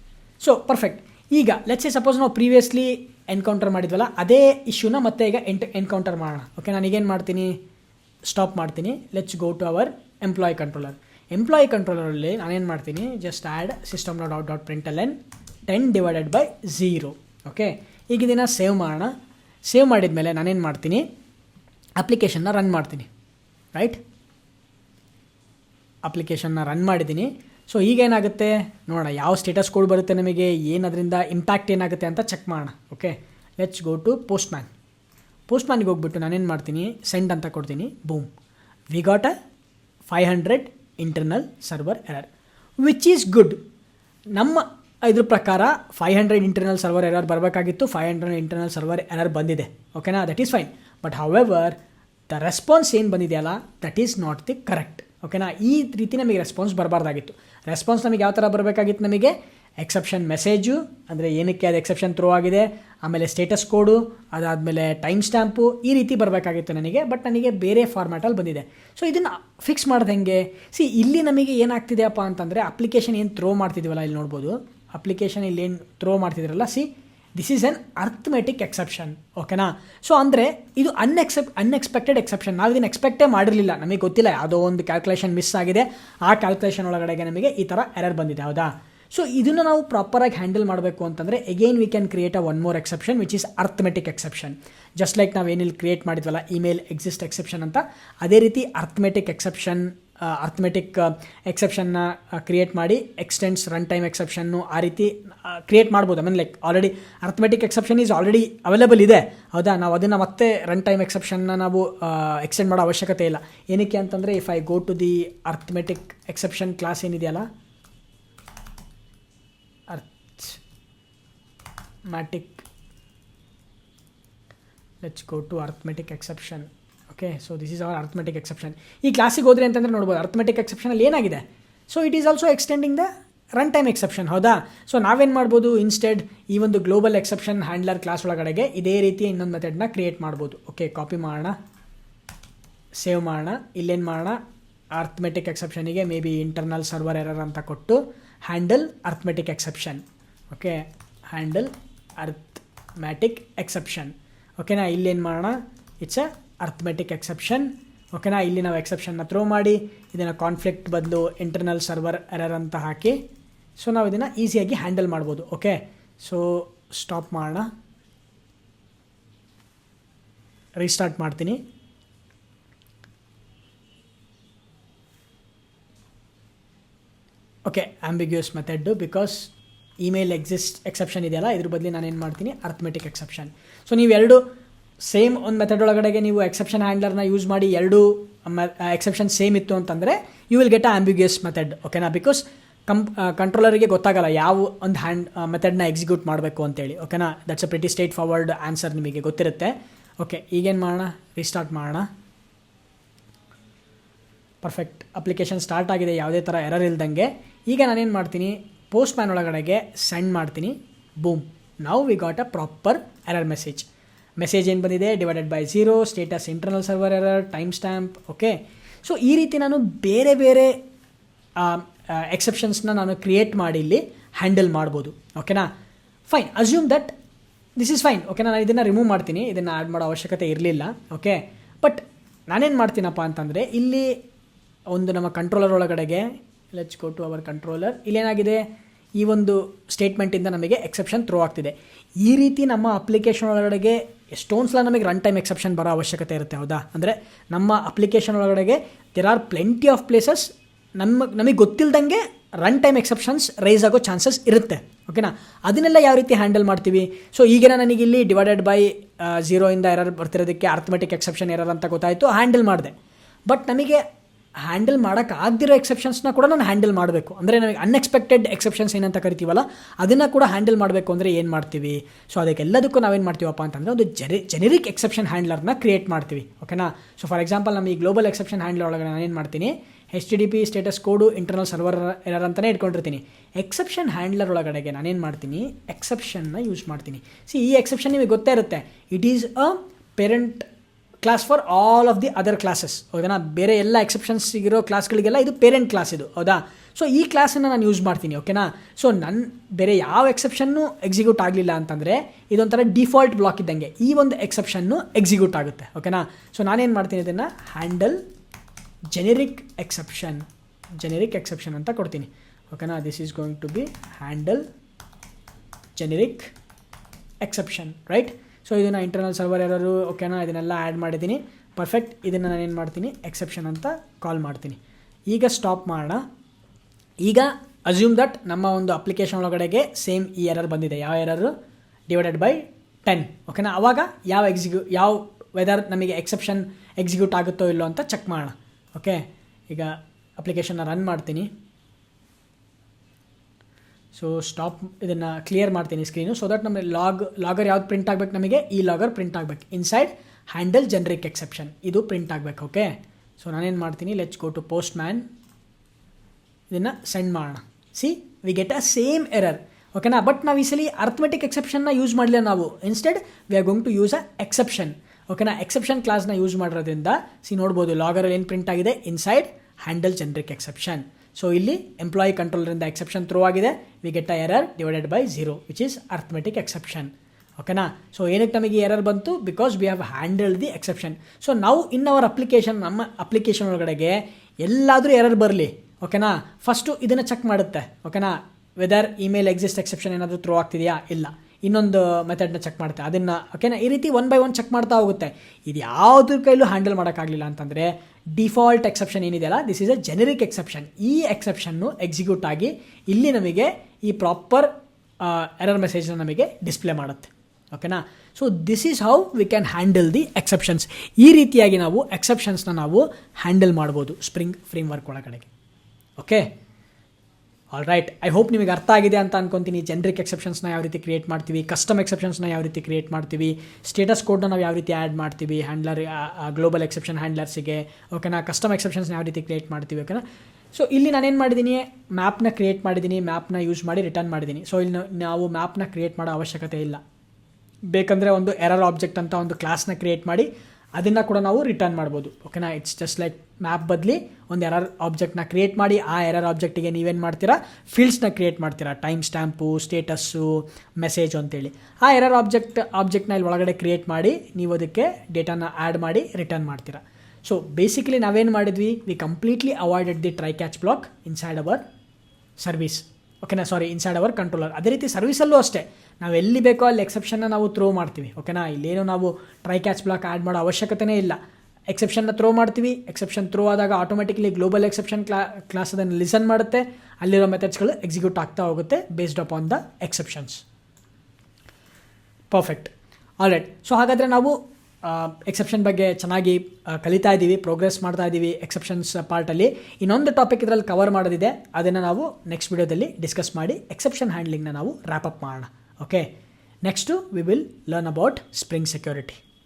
so perfect ಈಗ ಲೆಟ್ಸ್ ಎ ಸಪೋಸ್ ನಾವು previously encounter ಮಾಡಿದ್ವಲ್ಲ, ಅದೇ ಇಶ್ಯೂನ ಮತ್ತೆ ಈಗ ಎಂಟ್ ಎನ್ಕೌಂಟರ್ ಮಾಡೋಣ. ಓಕೆ ನಾನು ಈಗೇನು ಮಾಡ್ತೀನಿ? ಸ್ಟಾಪ್ ಮಾಡ್ತೀನಿ. Let's go to our employee controller employee ಕಂಟ್ರೋಲರಲ್ಲಿ ನಾನೇನು ಮಾಡ್ತೀನಿ just add system dot out dot println ten divided by zero okay ಈಗ ಇದನ್ನು ಸೇವ್ ಮಾಡೋಣ. ಸೇವ್ ಮಾಡಿದ ಮೇಲೆ ನಾನೇನು ಮಾಡ್ತೀನಿ? ಅಪ್ಲಿಕೇಶನ್ನ ರನ್ ಮಾಡ್ತೀನಿ. ರೈಟ್ ಅಪ್ಲಿಕೇಶನ್ನ ರನ್ ಮಾಡಿದ್ದೀನಿ. ಸೊ ಈಗ ಏನಾಗುತ್ತೆ? ನೋಡೋಣ, ಯಾವ ಸ್ಟೇಟಸ್ ಕೋಡ್ ಬರುತ್ತೆ ನಮಗೆ? ಏನದರಿಂದ ಇಂಪ್ಯಾಕ್ಟ್ ಏನಾಗುತ್ತೆ ಅಂತ ಚೆಕ್ ಮಾಡೋಣ. Okay let's go to post post ಮ್ಯಾನ್ಗೆ ಹೋಗ್ಬಿಟ್ಟು ನಾನೇನು ಮಾಡ್ತೀನಿ? ಸೆಂಡ್ ಅಂತ ಕೊಡ್ತೀನಿ. Boom we got a five hundred internal server error which is good ನಮ್ಮ ಇದ್ರ ಪ್ರಕಾರ five hundred internal server error ಬರಬೇಕಾಗಿತ್ತು. Five hundred internal server error ಬಂದಿದೆ. ಓಕೆನಾ that is fine but however the response ಏನು ಬಂದಿದೆಯಲ್ಲ? That is not the correct ಓಕೆನಾ ಈ ರೀತಿ ನಮಗೆ ರೆಸ್ಪಾನ್ಸ್ ಬರಬಾರ್ದಾಗಿತ್ತು. ರೆಸ್ಪಾನ್ಸ್ ನಮಗೆ ಯಾವ ಥರ ಬರಬೇಕಾಗಿತ್ತು ನಮಗೆ? ಎಕ್ಸೆಪ್ಷನ್ ಮೆಸೇಜು ಅಂದರೆ ಏನಕ್ಕೆ ಅದು ಎಕ್ಸೆಪ್ಷನ್ ಥ್ರೋ ಆಗಿದೆ? ಆಮೇಲೆ ಸ್ಟೇಟಸ್ ಕೋಡು ಅದಾದಮೇಲೆ ಟೈಮ್ ಸ್ಟ್ಯಾಂಪು ಈ ರೀತಿ ಬರಬೇಕಾಗಿತ್ತು ನನಗೆ ಬಟ್ ನನಗೆ ಬೇರೆ ಫಾರ್ಮ್ಯಾಟಲ್ಲಿ ಬಂದಿದೆ. ಸೊ ಇದನ್ನು ಫಿಕ್ಸ್ ಮಾಡೋದು ಹೆಂಗೆ? ಸಿ ಇಲ್ಲಿ ನಮಗೆ ಏನಾಗ್ತಿದೆಯಪ್ಪ ಅಂತಂದರೆ ಅಪ್ಲಿಕೇಶನ್ ಏನು ಥ್ರೋ ಮಾಡ್ತಿದ್ದೀವಲ್ಲ ಇಲ್ಲಿ ನೋಡ್ಬೋದು. ಅಪ್ಲಿಕೇಶನ್ ಇಲ್ಲಿ ಏನು throw ಮಾಡ್ತಿದ್ರಲ್ಲ see this is an arithmetic exception ಓಕೆನಾ ಸೊ ಅಂದರೆ ಇದು ಅನ್ಎಕ್ಸೆಪ್ ಅನ್ಎಕ್ಸ್ಪೆಕ್ಟೆಡ್ ಎಕ್ಸೆಪ್ಷನ್ ನಾವು ಇದನ್ನು ಎಕ್ಸ್ಪೆಕ್ಟೇ ಮಾಡಿರಲಿಲ್ಲ. ನಮಗೆ ಗೊತ್ತಿಲ್ಲ, ಯಾವುದೋ ಒಂದು ಕ್ಯಾಲ್ಕುಲೇಷನ್ ಮಿಸ್ ಆಗಿದೆ. ಆ ಕ್ಯಾಲ್ಕುಲೇಷನ್ ಒಳಗಡೆಗೆ ನಮಗೆ ಈ ಥರ ಎರರ್ ಬಂದಿದೆ, ಹೌದಾ? ಸೊ ಇದನ್ನು ನಾವು ಪ್ರಾಪರಾಗಿ ಹ್ಯಾಂಡಲ್ ಮಾಡಬೇಕು ಅಂತಂದರೆ again we can create a one more exception which is arithmetic exception just like ನಾವು ಏನಿಲ್ಲಿ ಕ್ರಿಯೇಟ್ ಮಾಡಿದ್ವಲ್ಲ ಇಮೇಲ್ ಎಕ್ಸಿಸ್ಟ್ ಎಕ್ಸೆಪ್ಷನ್ ಅಂತ, ಅದೇ ರೀತಿ ಅರ್ಥಮೆಟಿಕ್ ಎಕ್ಸೆಪ್ಷನ್ ಅರ್ಥಮೆಟಿಕ್ ಎಕ್ಸೆಪ್ಷನ್ನ ಕ್ರಿಯೇಟ್ ಮಾಡಿ ಎಕ್ಸ್ಟೆಂಡ್ಸ್ ರನ್ ಟೈಮ್ ಎಕ್ಸೆಪ್ಷನ್ನು ಆ ರೀತಿ ಕ್ರಿಯೇಟ್ ಮಾಡ್ಬೋದು. I mean like already arithmetic exception is already available ಇದೆ. ಹೌದಾ? ನಾವು ಅದನ್ನು ಮತ್ತೆ ರನ್ ಟೈಮ್ ಎಕ್ಸೆಪ್ಷನ್ನ ನಾವು ಎಕ್ಸ್ಟೆಂಡ್ ಮಾಡೋ ಅವಶ್ಯಕತೆ ಇಲ್ಲ. ಏನಕ್ಕೆ ಅಂತಂದರೆ if I go to the arithmetic exception class ಏನಿದೆಯಲ್ಲ arithmetic let's go to arithmetic exception. Okay so this is our arithmetic exception ಈ ಕ್ಲಾಸಿಗೆ ಹೋದ್ರಿ ಅಂತಂದರೆ ನೋಡ್ಬೋದು ಅರ್ಥಮೆಟಿಕ್ ಎಕ್ಸೆಪ್ಷನಲ್ಲಿ ಏನಾಗಿದೆ? So it is also extending the run time exception ಹೌದಾ? So ನಾವೇನು ಮಾಡ್ಬೋದು? ಇನ್ಸ್ಟೆಡ್ ಈ ಒಂದು ಗ್ಲೋಬಲ್ ಎಕ್ಸೆಪ್ಷನ್ ಹ್ಯಾಂಡ್ಲರ್ ಕ್ಲಾಸ್ ಒಳಗಡೆಗೆ ಇದೇ ರೀತಿ ಇನ್ನೊಂದು ಮೆಥಡ್ನ ಕ್ರಿಯೇಟ್ ಮಾಡ್ಬೋದು. ಓಕೆ ಕಾಪಿ ಮಾಡೋಣ. ಸೇವ್ ಮಾಡೋಣ. ಇಲ್ಲೇನು ಮಾಡೋಣ? ಅರ್ಥಮೆಟಿಕ್ ಎಕ್ಸೆಪ್ಷನಿಗೆ maybe internal server error ಅಂತ ಕೊಟ್ಟು handle arithmetic exception okay handle arithmetic exception. ಓಕೆನಾ? ಇಲ್ಲೇನು ಮಾಡೋಣ? It's a arithmetic exception. ಓಕೆನಾ? ಇಲ್ಲಿ ನಾವು ಎಕ್ಸೆಪ್ಷನ್ನ ಥ್ರೋ ಮಾಡಿ, ಇದನ್ನು ಕಾನ್ಫ್ಲಿಕ್ಟ್ ಬದಲು ಇಂಟರ್ನಲ್ ಸರ್ವರ್ ಎರರ್ ಅಂತ ಹಾಕಿ ಸೊ ನಾವು ಇದನ್ನು ಈಸಿಯಾಗಿ ಹ್ಯಾಂಡಲ್ ಮಾಡ್ಬೋದು. ಓಕೆ? ಸೊ ಸ್ಟಾಪ್ ಮಾಡೋಣ. ರೀಸ್ಟಾರ್ಟ್ ಮಾಡ್ತೀನಿ. Okay ambiguous method because email exist exception ಇದೆಯಲ್ಲ? ಇದ್ರ ಬದಲು ನಾನು ಏನು ಮಾಡ್ತೀನಿ? ಅರ್ಥಮೆಟಿಕ್ ಎಕ್ಸೆಪ್ಷನ್ ಸೊ ನೀವು ಎರಡು ಸೇಮ್ ಒಂದು ಮೆಥಡ್ ಒಳಗಡೆಗೆ ನೀವು ಎಕ್ಸೆಪ್ಷನ್ ಹ್ಯಾಂಡ್ಲರ್ನ ಯೂಸ್ ಮಾಡಿ ಎರಡು ಎಕ್ಸೆಪ್ಷನ್ ಸೇಮ್ ಇತ್ತು ಅಂತಂದರೆ you will get a ambiguous method ಓಕೆನಾ ಬಿಕಾಸ್ ಕಂಪ್ ಕಂಟ್ರೋಲರಿಗೆ ಗೊತ್ತಾಗಲ್ಲ ಯಾವ ಒಂದು ಹ್ಯಾಂಡ್ ಮೆಥಡ್ನ ಎಕ್ಸಿಕ್ಯೂಟ್ ಮಾಡಬೇಕು ಅಂತೇಳಿ ಓಕೆನಾ that's a pretty straightforward answer ನಿಮಗೆ ಗೊತ್ತಿರುತ್ತೆ. ಓಕೆ ಈಗೇನು ಮಾಡೋಣ? ರೀಸ್ಟಾರ್ಟ್ ಮಾಡೋಣ. ಪರ್ಫೆಕ್ಟ್ ಅಪ್ಲಿಕೇಶನ್ ಸ್ಟಾರ್ಟ್ ಆಗಿದೆ. ಯಾವುದೇ ಥರ ಎರರ್ ಇಲ್ದಂಗೆ. ಈಗ ನಾನೇನು ಮಾಡ್ತೀನಿ? ಪೋಸ್ಟ್ ಮ್ಯಾನ್ ಒಳಗಡೆಗೆ ಸೆಂಡ್ ಮಾಡ್ತೀನಿ. ಬೂಮ್ ನಾವು we got a proper error message message ಏನು ಬಂದಿದೆ? Divided by zero status internal server error time stamp okay so ಈ ರೀತಿ ನಾನು ಬೇರೆ ಬೇರೆ ಎಕ್ಸೆಪ್ಷನ್ಸ್ನ ನಾನು ಕ್ರಿಯೇಟ್ ಮಾಡಿ ಇಲ್ಲಿ ಹ್ಯಾಂಡಲ್ ಮಾಡ್ಬೋದು. ಓಕೆನಾ fine assume that this is fine okay ನಾನು ಇದನ್ನು ರಿಮೂವ್ ಮಾಡ್ತೀನಿ. ಇದನ್ನು ಆ್ಯಡ್ ಮಾಡೋ ಅವಶ್ಯಕತೆ ಇರಲಿಲ್ಲ. ಓಕೆ ಬಟ್ ನಾನೇನು ಮಾಡ್ತೀನಪ್ಪ ಅಂತಂದರೆ, ಇಲ್ಲಿ ಒಂದು ನಮ್ಮ ಕಂಟ್ರೋಲರ್ ಒಳಗಡೆಗೆ let's go to our controller ಇಲ್ಲೇನಾಗಿದೆ? ಈ ಒಂದು ಸ್ಟೇಟ್ಮೆಂಟಿಂದ ನಮಗೆ ಎಕ್ಸೆಪ್ಷನ್ ಥ್ರೋ ಆಗ್ತಿದೆ. ಈ ರೀತಿ ನಮ್ಮ ಅಪ್ಲಿಕೇಶನ್ ಒಳಗಡೆಗೆ ಎಷ್ಟೊಂದು ಸಲ ನಮಗೆ ರನ್ ಟೈಮ್ ಎಕ್ಸೆಪ್ಷನ್ ಬರೋ ಅವಶ್ಯಕತೆ ಇರುತ್ತೆ, ಹೌದಾ? ಅಂದರೆ ನಮ್ಮ ಅಪ್ಲಿಕೇಶನ್ ಒಳಗಡೆಗೆ there are plenty of places ನಮ್ಮ ನಮಗೆ ಗೊತ್ತಿಲ್ಲದಂಗೆ ರನ್ ಟೈಮ್ ಎಕ್ಸೆಪ್ಷನ್ಸ್ ರೈಸ್ ಆಗೋ ಚಾನ್ಸಸ್ ಇರುತ್ತೆ. ಓಕೆನಾ ಅದನ್ನೆಲ್ಲ ಯಾವ ರೀತಿ ಹ್ಯಾಂಡಲ್ ಮಾಡ್ತೀವಿ? ಸೊ ಈಗಿನ ನನಗೆ ಇಲ್ಲಿ ಡಿವೈಡೆಡ್ ಬೈ ಝೀರೋಯಿಂದ ಎರರ್ ಬರ್ತಿರೋದಕ್ಕೆ ಅರ್ಥಮೆಟಿಕ್ ಎಕ್ಸೆಪ್ಷನ್ ಎರರ್ ಅಂತ ಗೊತ್ತಾಯಿತು ಹ್ಯಾಂಡಲ್ ಮಾಡಿದೆ. ಬಟ್ ನಮಗೆ ಹ್ಯಾಂಡಲ್ ಮಾಡೋಕ್ಕೆ ಆಗದಿರೋ ಎಕ್ಸೆಪ್ಷನ್ಸ್ನ ಕೂಡ ನಾನು ಹ್ಯಾಂಡಲ್ ಮಾಡಬೇಕು. ಅಂದರೆ ನನಗೆ ಅನ್ಎಕ್ಸ್ಪೆಕ್ಟೆಡ್ ಎಕ್ಸೆಪ್ಷನ್ಸ್ ಏನಂತ ಕರಿತೀವಲ್ಲ, ಅದನ್ನು ಕೂಡ ಹ್ಯಾಂಡಲ್ ಮಾಡಬೇಕು ಅಂದರೆ ಏನು ಮಾಡ್ತೀವಿ? ಸೊ ಅದಕ್ಕೆಲ್ಲದಕ್ಕೂ ನಾವೇನು ಮಾಡ್ತೀವಪ್ಪ ಅಂತಂದರೆ ಒಂದು ಜೆರಿ ಜೆನೆರಿಕ್ ಎಕ್ಸೆಪ್ಷನ್ ಹ್ಯಾಂಡ್ಲರ್ನ ಕ್ರಿಯೇಟ್ ಮಾಡ್ತೀವಿ. ಓಕೆನಾ ಸೊ ಫಾರ್ ಎಕ್ಸಾಂಪಲ್ ನಮ್ಮ ಈ ಗ್ಲೋಬಲ್ ಎಕ್ಸೆಪ್ಷನ್ ಹ್ಯಾಂಡ್ಲರ್ ಒಳಗೆ ನಾನು ಏನು ಮಾಡ್ತೀನಿ? H T T P status code internal server error ಅಂತಲೇ ಇಟ್ಕೊಂಡಿರ್ತೀನಿ. ಎಕ್ಸೆಪ್ಷನ್ ಹ್ಯಾಂಡ್ಲರ್ ಒಳಗಡೆಗೆ ನಾನೇನು ಮಾಡ್ತೀನಿ? ಎಕ್ಸೆಪ್ಷನ್ನ ಯೂಸ್ ಮಾಡ್ತೀನಿ. ಸಿ ಈ ಎಕ್ಸೆಪ್ಷನ್ ನಿಮಗೆ ಗೊತ್ತೇ ಇರುತ್ತೆ. It is a parent class for all of the other classes ಹೌದಾ ಬೇರೆ ಎಲ್ಲ ಎಕ್ಸೆಪ್ಷನ್ಸ್ ಇರೋ ಕ್ಲಾಸ್ಗಳಿಗೆಲ್ಲ ಇದು ಪೇರೆಂಟ್ ಕ್ಲಾಸ್ ಇದು. ಹೌದಾ? ಸೊ ಈ ಕ್ಲಾಸನ್ನು ನಾನು ಯೂಸ್ ಮಾಡ್ತೀನಿ ಓಕೆನಾ ಸೊ ನನ್ನ ಬೇರೆ ಯಾವ ಎಕ್ಸೆಪ್ಷನ್ನು ಎಕ್ಸಿಕ್ಯೂಟ್ ಆಗಲಿಲ್ಲ ಅಂತಂದರೆ ಇದೊಂಥರ ಡಿಫಾಲ್ಟ್ ಬ್ಲಾಕ್ ಇದ್ದಂಗೆ. ಈ ಒಂದು ಎಕ್ಸೆಪ್ಷನ್ನು ಎಕ್ಸಿಕ್ಯೂಟ್ ಆಗುತ್ತೆ ಓಕೆನಾ ಸೊ ನಾನೇನು ಮಾಡ್ತೀನಿ ಇದನ್ನು handle generic exception generic exception ಅಂತ ಕೊಡ್ತೀನಿ. ಓಕೆನಾ this is going to be handle generic exception right so ಇದನ್ನು ಇಂಟರ್ನಲ್ ಸರ್ವರ್ ಯಾರು ಓಕೆನಾ ಇದನ್ನೆಲ್ಲ ಆ್ಯಡ್ ಮಾಡಿದ್ದೀನಿ. ಪರ್ಫೆಕ್ಟ್ ಇದನ್ನು ನಾನು ಏನು ಮಾಡ್ತೀನಿ? ಎಕ್ಸೆಪ್ಷನ್ ಅಂತ ಕಾಲ್ ಮಾಡ್ತೀನಿ. ಈಗ ಸ್ಟಾಪ್ ಮಾಡೋಣ. ಈಗ ಅಸ್ಯೂಮ್ ದಟ್ ನಮ್ಮ ಒಂದು ಅಪ್ಲಿಕೇಶನ್ ಒಳಗಡೆಗೆ ಸೇಮ್ ಈ ಎರರ್ ಬಂದಿದೆ. ಯಾವ ಎರರು ಡಿವೈಡೆಡ್ ಬೈ ಟೆನ್ ಓಕೆನಾ ಅವಾಗ ಯಾವ ಎಕ್ಸಿಕ್ಯೂ ಯಾವ ವೆದರ್ ನಮಗೆ ಎಕ್ಸೆಪ್ಷನ್ ಎಕ್ಸಿಕ್ಯೂಟ್ ಆಗುತ್ತೋ ಇಲ್ಲೋ ಅಂತ ಚೆಕ್ ಮಾಡೋಣ. ಓಕೆ ಈಗ ಅಪ್ಲಿಕೇಶನ್ನ ರನ್ ಮಾಡ್ತೀನಿ. ಸೊ ಸ್ಟಾಪ್ ಇದನ್ನು ಕ್ಲಿಯರ್ ಮಾಡ್ತೀನಿ ಸ್ಕ್ರೀನು ಸೊ ದಟ್ ನಮಗೆ ಲಾಗ್ ಲಾಗರ್ ಯಾವ್ದು ಪ್ರಿಂಟ್ ಆಗಬೇಕು ನಮಗೆ? ಈ ಲಾಗರ್ ಪ್ರಿಂಟ್ ಆಗಬೇಕು. ಇನ್ಸೈಡ್ ಹ್ಯಾಂಡಲ್ ಜನರಿಕ್ ಎಕ್ಸೆಪ್ಷನ್ ಇದು ಪ್ರಿಂಟ್ ಆಗಬೇಕು ಓಕೆ ಸೊ ನಾನೇನು ಮಾಡ್ತೀನಿ? Let's go to post man ಇದನ್ನು ಸೆಂಡ್ ಮಾಡೋಣ. See we get a same error ಓಕೆನಾ ಬಟ್ ನಾವು ಈ ಸಲ ಅರ್ಥಮೆಟಿಕ್ ಎಕ್ಸೆಪ್ಷನ್ನ ಯೂಸ್ ಮಾಡಲಿಲ್ಲ ನಾವು. Instead we are going to use a exception ಓಕೆನಾ ಎಕ್ಸೆಪ್ಷನ್ ಕ್ಲಾಸ್ನ ಯೂಸ್ ಮಾಡಿರೋದ್ರಿಂದ ಸಿ ನೋಡ್ಬೋದು ಲಾಗರಲ್ಲಿ ಏನು ಪ್ರಿಂಟ್ ಆಗಿದೆ? Inside handle generic exception so ಇಲ್ಲಿ ಎಂಪ್ಲಾಯಿ ಕಂಟ್ರೋಲರಿಂದ ಎಕ್ಸೆಪ್ಷನ್ ಥ್ರೋ ಆಗಿದೆ. We get a error divided by zero which is arithmetic exception ಓಕೆನಾ ಸೊ ಏನಕ್ಕೆ ನಮಗೆ ಎರರ್ ಬಂತು? Because we have handled the exception so ನಾವು ಇನ್ ಅವರ್ ಅಪ್ಲಿಕೇಶನ್ ನಮ್ಮ application ಒಳಗಡೆಗೆ ಎಲ್ಲಾದರೂ ಎರರ್ ಬರಲಿ. ಓಕೆನಾ ಫಸ್ಟು ಇದನ್ನು ಚೆಕ್ ಮಾಡುತ್ತೆ. ಓಕೆನಾ ವೆದರ್ ಇಮೇಲ್ ಎಕ್ಸಿಸ್ಟ್ ಎಕ್ಸೆಪ್ಷನ್ ಏನಾದರೂ ಥ್ರೋ ಆಗ್ತಿದೆಯಾ? ಇಲ್ಲ. ಇನ್ನೊಂದು ಮೆಥಡ್ನ ಚೆಕ್ ಮಾಡುತ್ತೆ. ಅದನ್ನು ಓಕೆನಾ ಈ ರೀತಿ ಒನ್ ಬೈ ಒನ್ ಚೆಕ್ ಮಾಡ್ತಾ ಹೋಗುತ್ತೆ. ಇದು ಯಾವುದ್ರ ಕೈಲೂ ಹ್ಯಾಂಡಲ್ ಮಾಡೋಕ್ಕಾಗಲಿಲ್ಲ ಅಂತಂದರೆ ಡಿಫಾಲ್ಟ್ ಎಕ್ಸೆಪ್ಷನ್ ಏನಿದೆಯಲ್ಲ this is a generic exception ಈ ಎಕ್ಸೆಪ್ಷನ್ನು ಎಕ್ಸಿಕ್ಯೂಟ್ ಆಗಿ ಇಲ್ಲಿ ನಮಗೆ ಈ ಪ್ರಾಪರ್ ಎರರ್ ಮೆಸೇಜ್ನ ನಮಗೆ ಡಿಸ್ಪ್ಲೇ ಮಾಡುತ್ತೆ. ಓಕೆನಾ so this is how we can handle the exceptions ಈ ರೀತಿಯಾಗಿ ನಾವು ಎಕ್ಸೆಪ್ಷನ್ಸ್ನ ನಾವು ಹ್ಯಾಂಡಲ್ ಮಾಡ್ಬೋದು ಸ್ಪ್ರಿಂಗ್ ಫ್ರೇಮ್ ವರ್ಕ್ ಒಳಗಡೆಗೆ. Okay all right I hope ನಿಮಗೆ ಅರ್ಥ ಆಗಿದೆ ಅಂತ ಅನ್ಕೊಂತೀನಿ. ಜನ್ರಿಕ್ ಎಕ್ಸೆಪ್ಷನ್ಸ್ನ ಯಾವ ರೀತಿ ಕ್ರಿಯೇಟ್ ಮಾಡ್ತೀವಿ? ಕಸ್ಟಮ್ ಎಕ್ಸೆಪ್ಷನ್ಸ್ನ ಯಾವ ರೀತಿ ಕ್ರಿಯೇಟ್ ಮಾಡ್ತೀವಿ? ಸ್ಟೇಟಸ್ ಕೋಡ್ನ ನಾವು ಯಾವ ರೀತಿ ಆ್ಯಡ್ ಮಾಡ್ತೀವಿ? ಹ್ಯಾಂಡ್ಲರ್ ಗ್ಲೋಬಲ್ ಎಕ್ಸೆಪ್ಷನ್ ಹ್ಯಾಂಡ್ಲರ್ಸಿಗೆ ಓಕೆನಾ ಕಸ್ಟಮ್ ಎಕ್ಸೆಪ್ಷನ್ಸ್ನ ಯಾವ ರೀತಿ ಕ್ರಿಯೇಟ್ ಮಾಡ್ತೀವಿ ಓಕೆನಾ ಸೊ ಇಲ್ಲಿ ನಾನೇನು ಮಾಡಿದ್ದೀನಿ ಮ್ಯಾಪ್ನ ಕ್ರಿಯೇಟ್ ಮಾಡಿದ್ದೀನಿ ಮ್ಯಾಪ್ನ ಯೂಸ್ ಮಾಡಿ ರಿಟರ್ನ್ ಮಾಡಿದ್ದೀನಿ ಸೊ ಇಲ್ಲಿ ನಾವು ಮ್ಯಾಪ್ನ ಕ್ರಿಯೇಟ್ ಮಾಡೋ ಅವಶ್ಯಕತೆ ಇಲ್ಲ. ಬೇಕಂದರೆ ಒಂದು ಎರರ್ ಆಬ್ಜೆಕ್ಟ್ ಅಂತ ಒಂದು ಕ್ಲಾಸ್ನ ಕ್ರಿಯೇಟ್ ಮಾಡಿ ಅದನ್ನು ಕೂಡ ನಾವು ರಿಟರ್ನ್ ಮಾಡ್ಬೋದು. ಓಕೆನಾ ಇಟ್ಸ್ ಜಸ್ಟ್ ಲೈಕ್ ಮ್ಯಾಪ್ ಬದಲಿ ಒಂದು ಎರರ್ ಆಬ್ಜೆಕ್ಟ್ನ ಕ್ರಿಯೇಟ್ ಮಾಡಿ, ಆ ಎರರ್ ಆಬ್ಜೆಕ್ಟಿಗೆ ನೀವೇನು ಮಾಡ್ತೀರಾ? ಫೀಲ್ಡ್ಸ್ನ ಕ್ರಿಯೇಟ್ ಮಾಡ್ತೀರಾ. ಟೈಮ್ ಸ್ಟ್ಯಾಂಪು ಸ್ಟೇಟಸ್ಸು ಮೆಸೇಜ್ ಅಂತೇಳಿ. ಆ ಎರರ್ ಆಬ್ಜೆಕ್ಟ್ ಆಬ್ಜೆಕ್ಟ್ನ ಇಲ್ಲಿ ಒಳಗಡೆ ಕ್ರಿಯೇಟ್ ಮಾಡಿ, ನೀವು ಅದಕ್ಕೆ ಡೇಟಾನ ಆ್ಯಡ್ ಮಾಡಿ ರಿಟರ್ನ್ ಮಾಡ್ತೀರಾ. ಸೊ ಬೇಸಿಕಲಿ ನಾವೇನು ಮಾಡಿದ್ವಿ? We completely avoided the try catch block inside our service ಓಕೆನಾ ಸಾರಿ ಇನ್ಸೈಡ್ ಅವರ್ ಕಂಟ್ರೋಲರ್ ಅದೇ ರೀತಿ ಸರ್ವಿಸಲ್ಲೂ ಅಷ್ಟೇ. ನಾವು ಎಲ್ಲಿ ಬೇಕೋ ಅಲ್ಲಿ ಎಕ್ಸೆಪ್ಷನ್ನ ನಾವು ಥ್ರೋ ಮಾಡ್ತೀವಿ ಓಕೆನಾ ಇಲ್ಲೇನು ನಾವು ಟ್ರೈ ಕ್ಯಾಚ್ ಬ್ಲಾಕ್ ಆ್ಯಡ್ ಮಾಡೋ ಅವಶ್ಯಕತೆನೇ ಇಲ್ಲ. ಎಕ್ಸೆಪ್ಷನ್ನ ಥ್ರೋ ಮಾಡ್ತೀವಿ ಎಕ್ಸೆಪ್ಷನ್ ಥ್ರೋ ಆದಾಗ ಆಟೋಮೆಟಿಕ್ಲಿ ಗ್ಲೋಬಲ್ ಎಕ್ಸೆಪ್ಷನ್ ಕ್ಲಾ ಕ್ಲಾಸ್ ಅದನ್ನು ಲಿಸನ್ ಮಾಡುತ್ತೆ, ಅಲ್ಲಿರೋ ಮೆಥಡ್ಸ್ಗಳು ಎಕ್ಸಿಕ್ಯೂಟ್ ಆಗ್ತಾ ಹೋಗುತ್ತೆ based upon the exceptions perfect all right so ಹಾಗಾದರೆ ನಾವು ಎಕ್ಸೆಪ್ಷನ್ ಬಗ್ಗೆ ಚೆನ್ನಾಗಿ ಕಲಿತಾ ಇದ್ದೀವಿ ಪ್ರೋಗ್ರೆಸ್ ಮಾಡ್ತಾ ಇದ್ದೀವಿ ಎಕ್ಸೆಪ್ಷನ್ಸ್ ಪಾರ್ಟಲ್ಲಿ ಇನ್ನೊಂದು ಟಾಪಿಕ್ ಇದರಲ್ಲಿ ಕವರ್ ಮಾಡೋದಿದೆ, ಅದನ್ನು ನಾವು ನೆಕ್ಸ್ಟ್ ವಿಡಿಯೋದಲ್ಲಿ ಡಿಸ್ಕಸ್ ಮಾಡಿ ಎಕ್ಸೆಪ್ಷನ್ ಹ್ಯಾಂಡ್ಲಿಂಗ್ನ ನಾವು ರ್ಯಾಪ್ ಅಪ್ ಮಾಡೋಣ. okay. Next we will learn about spring security.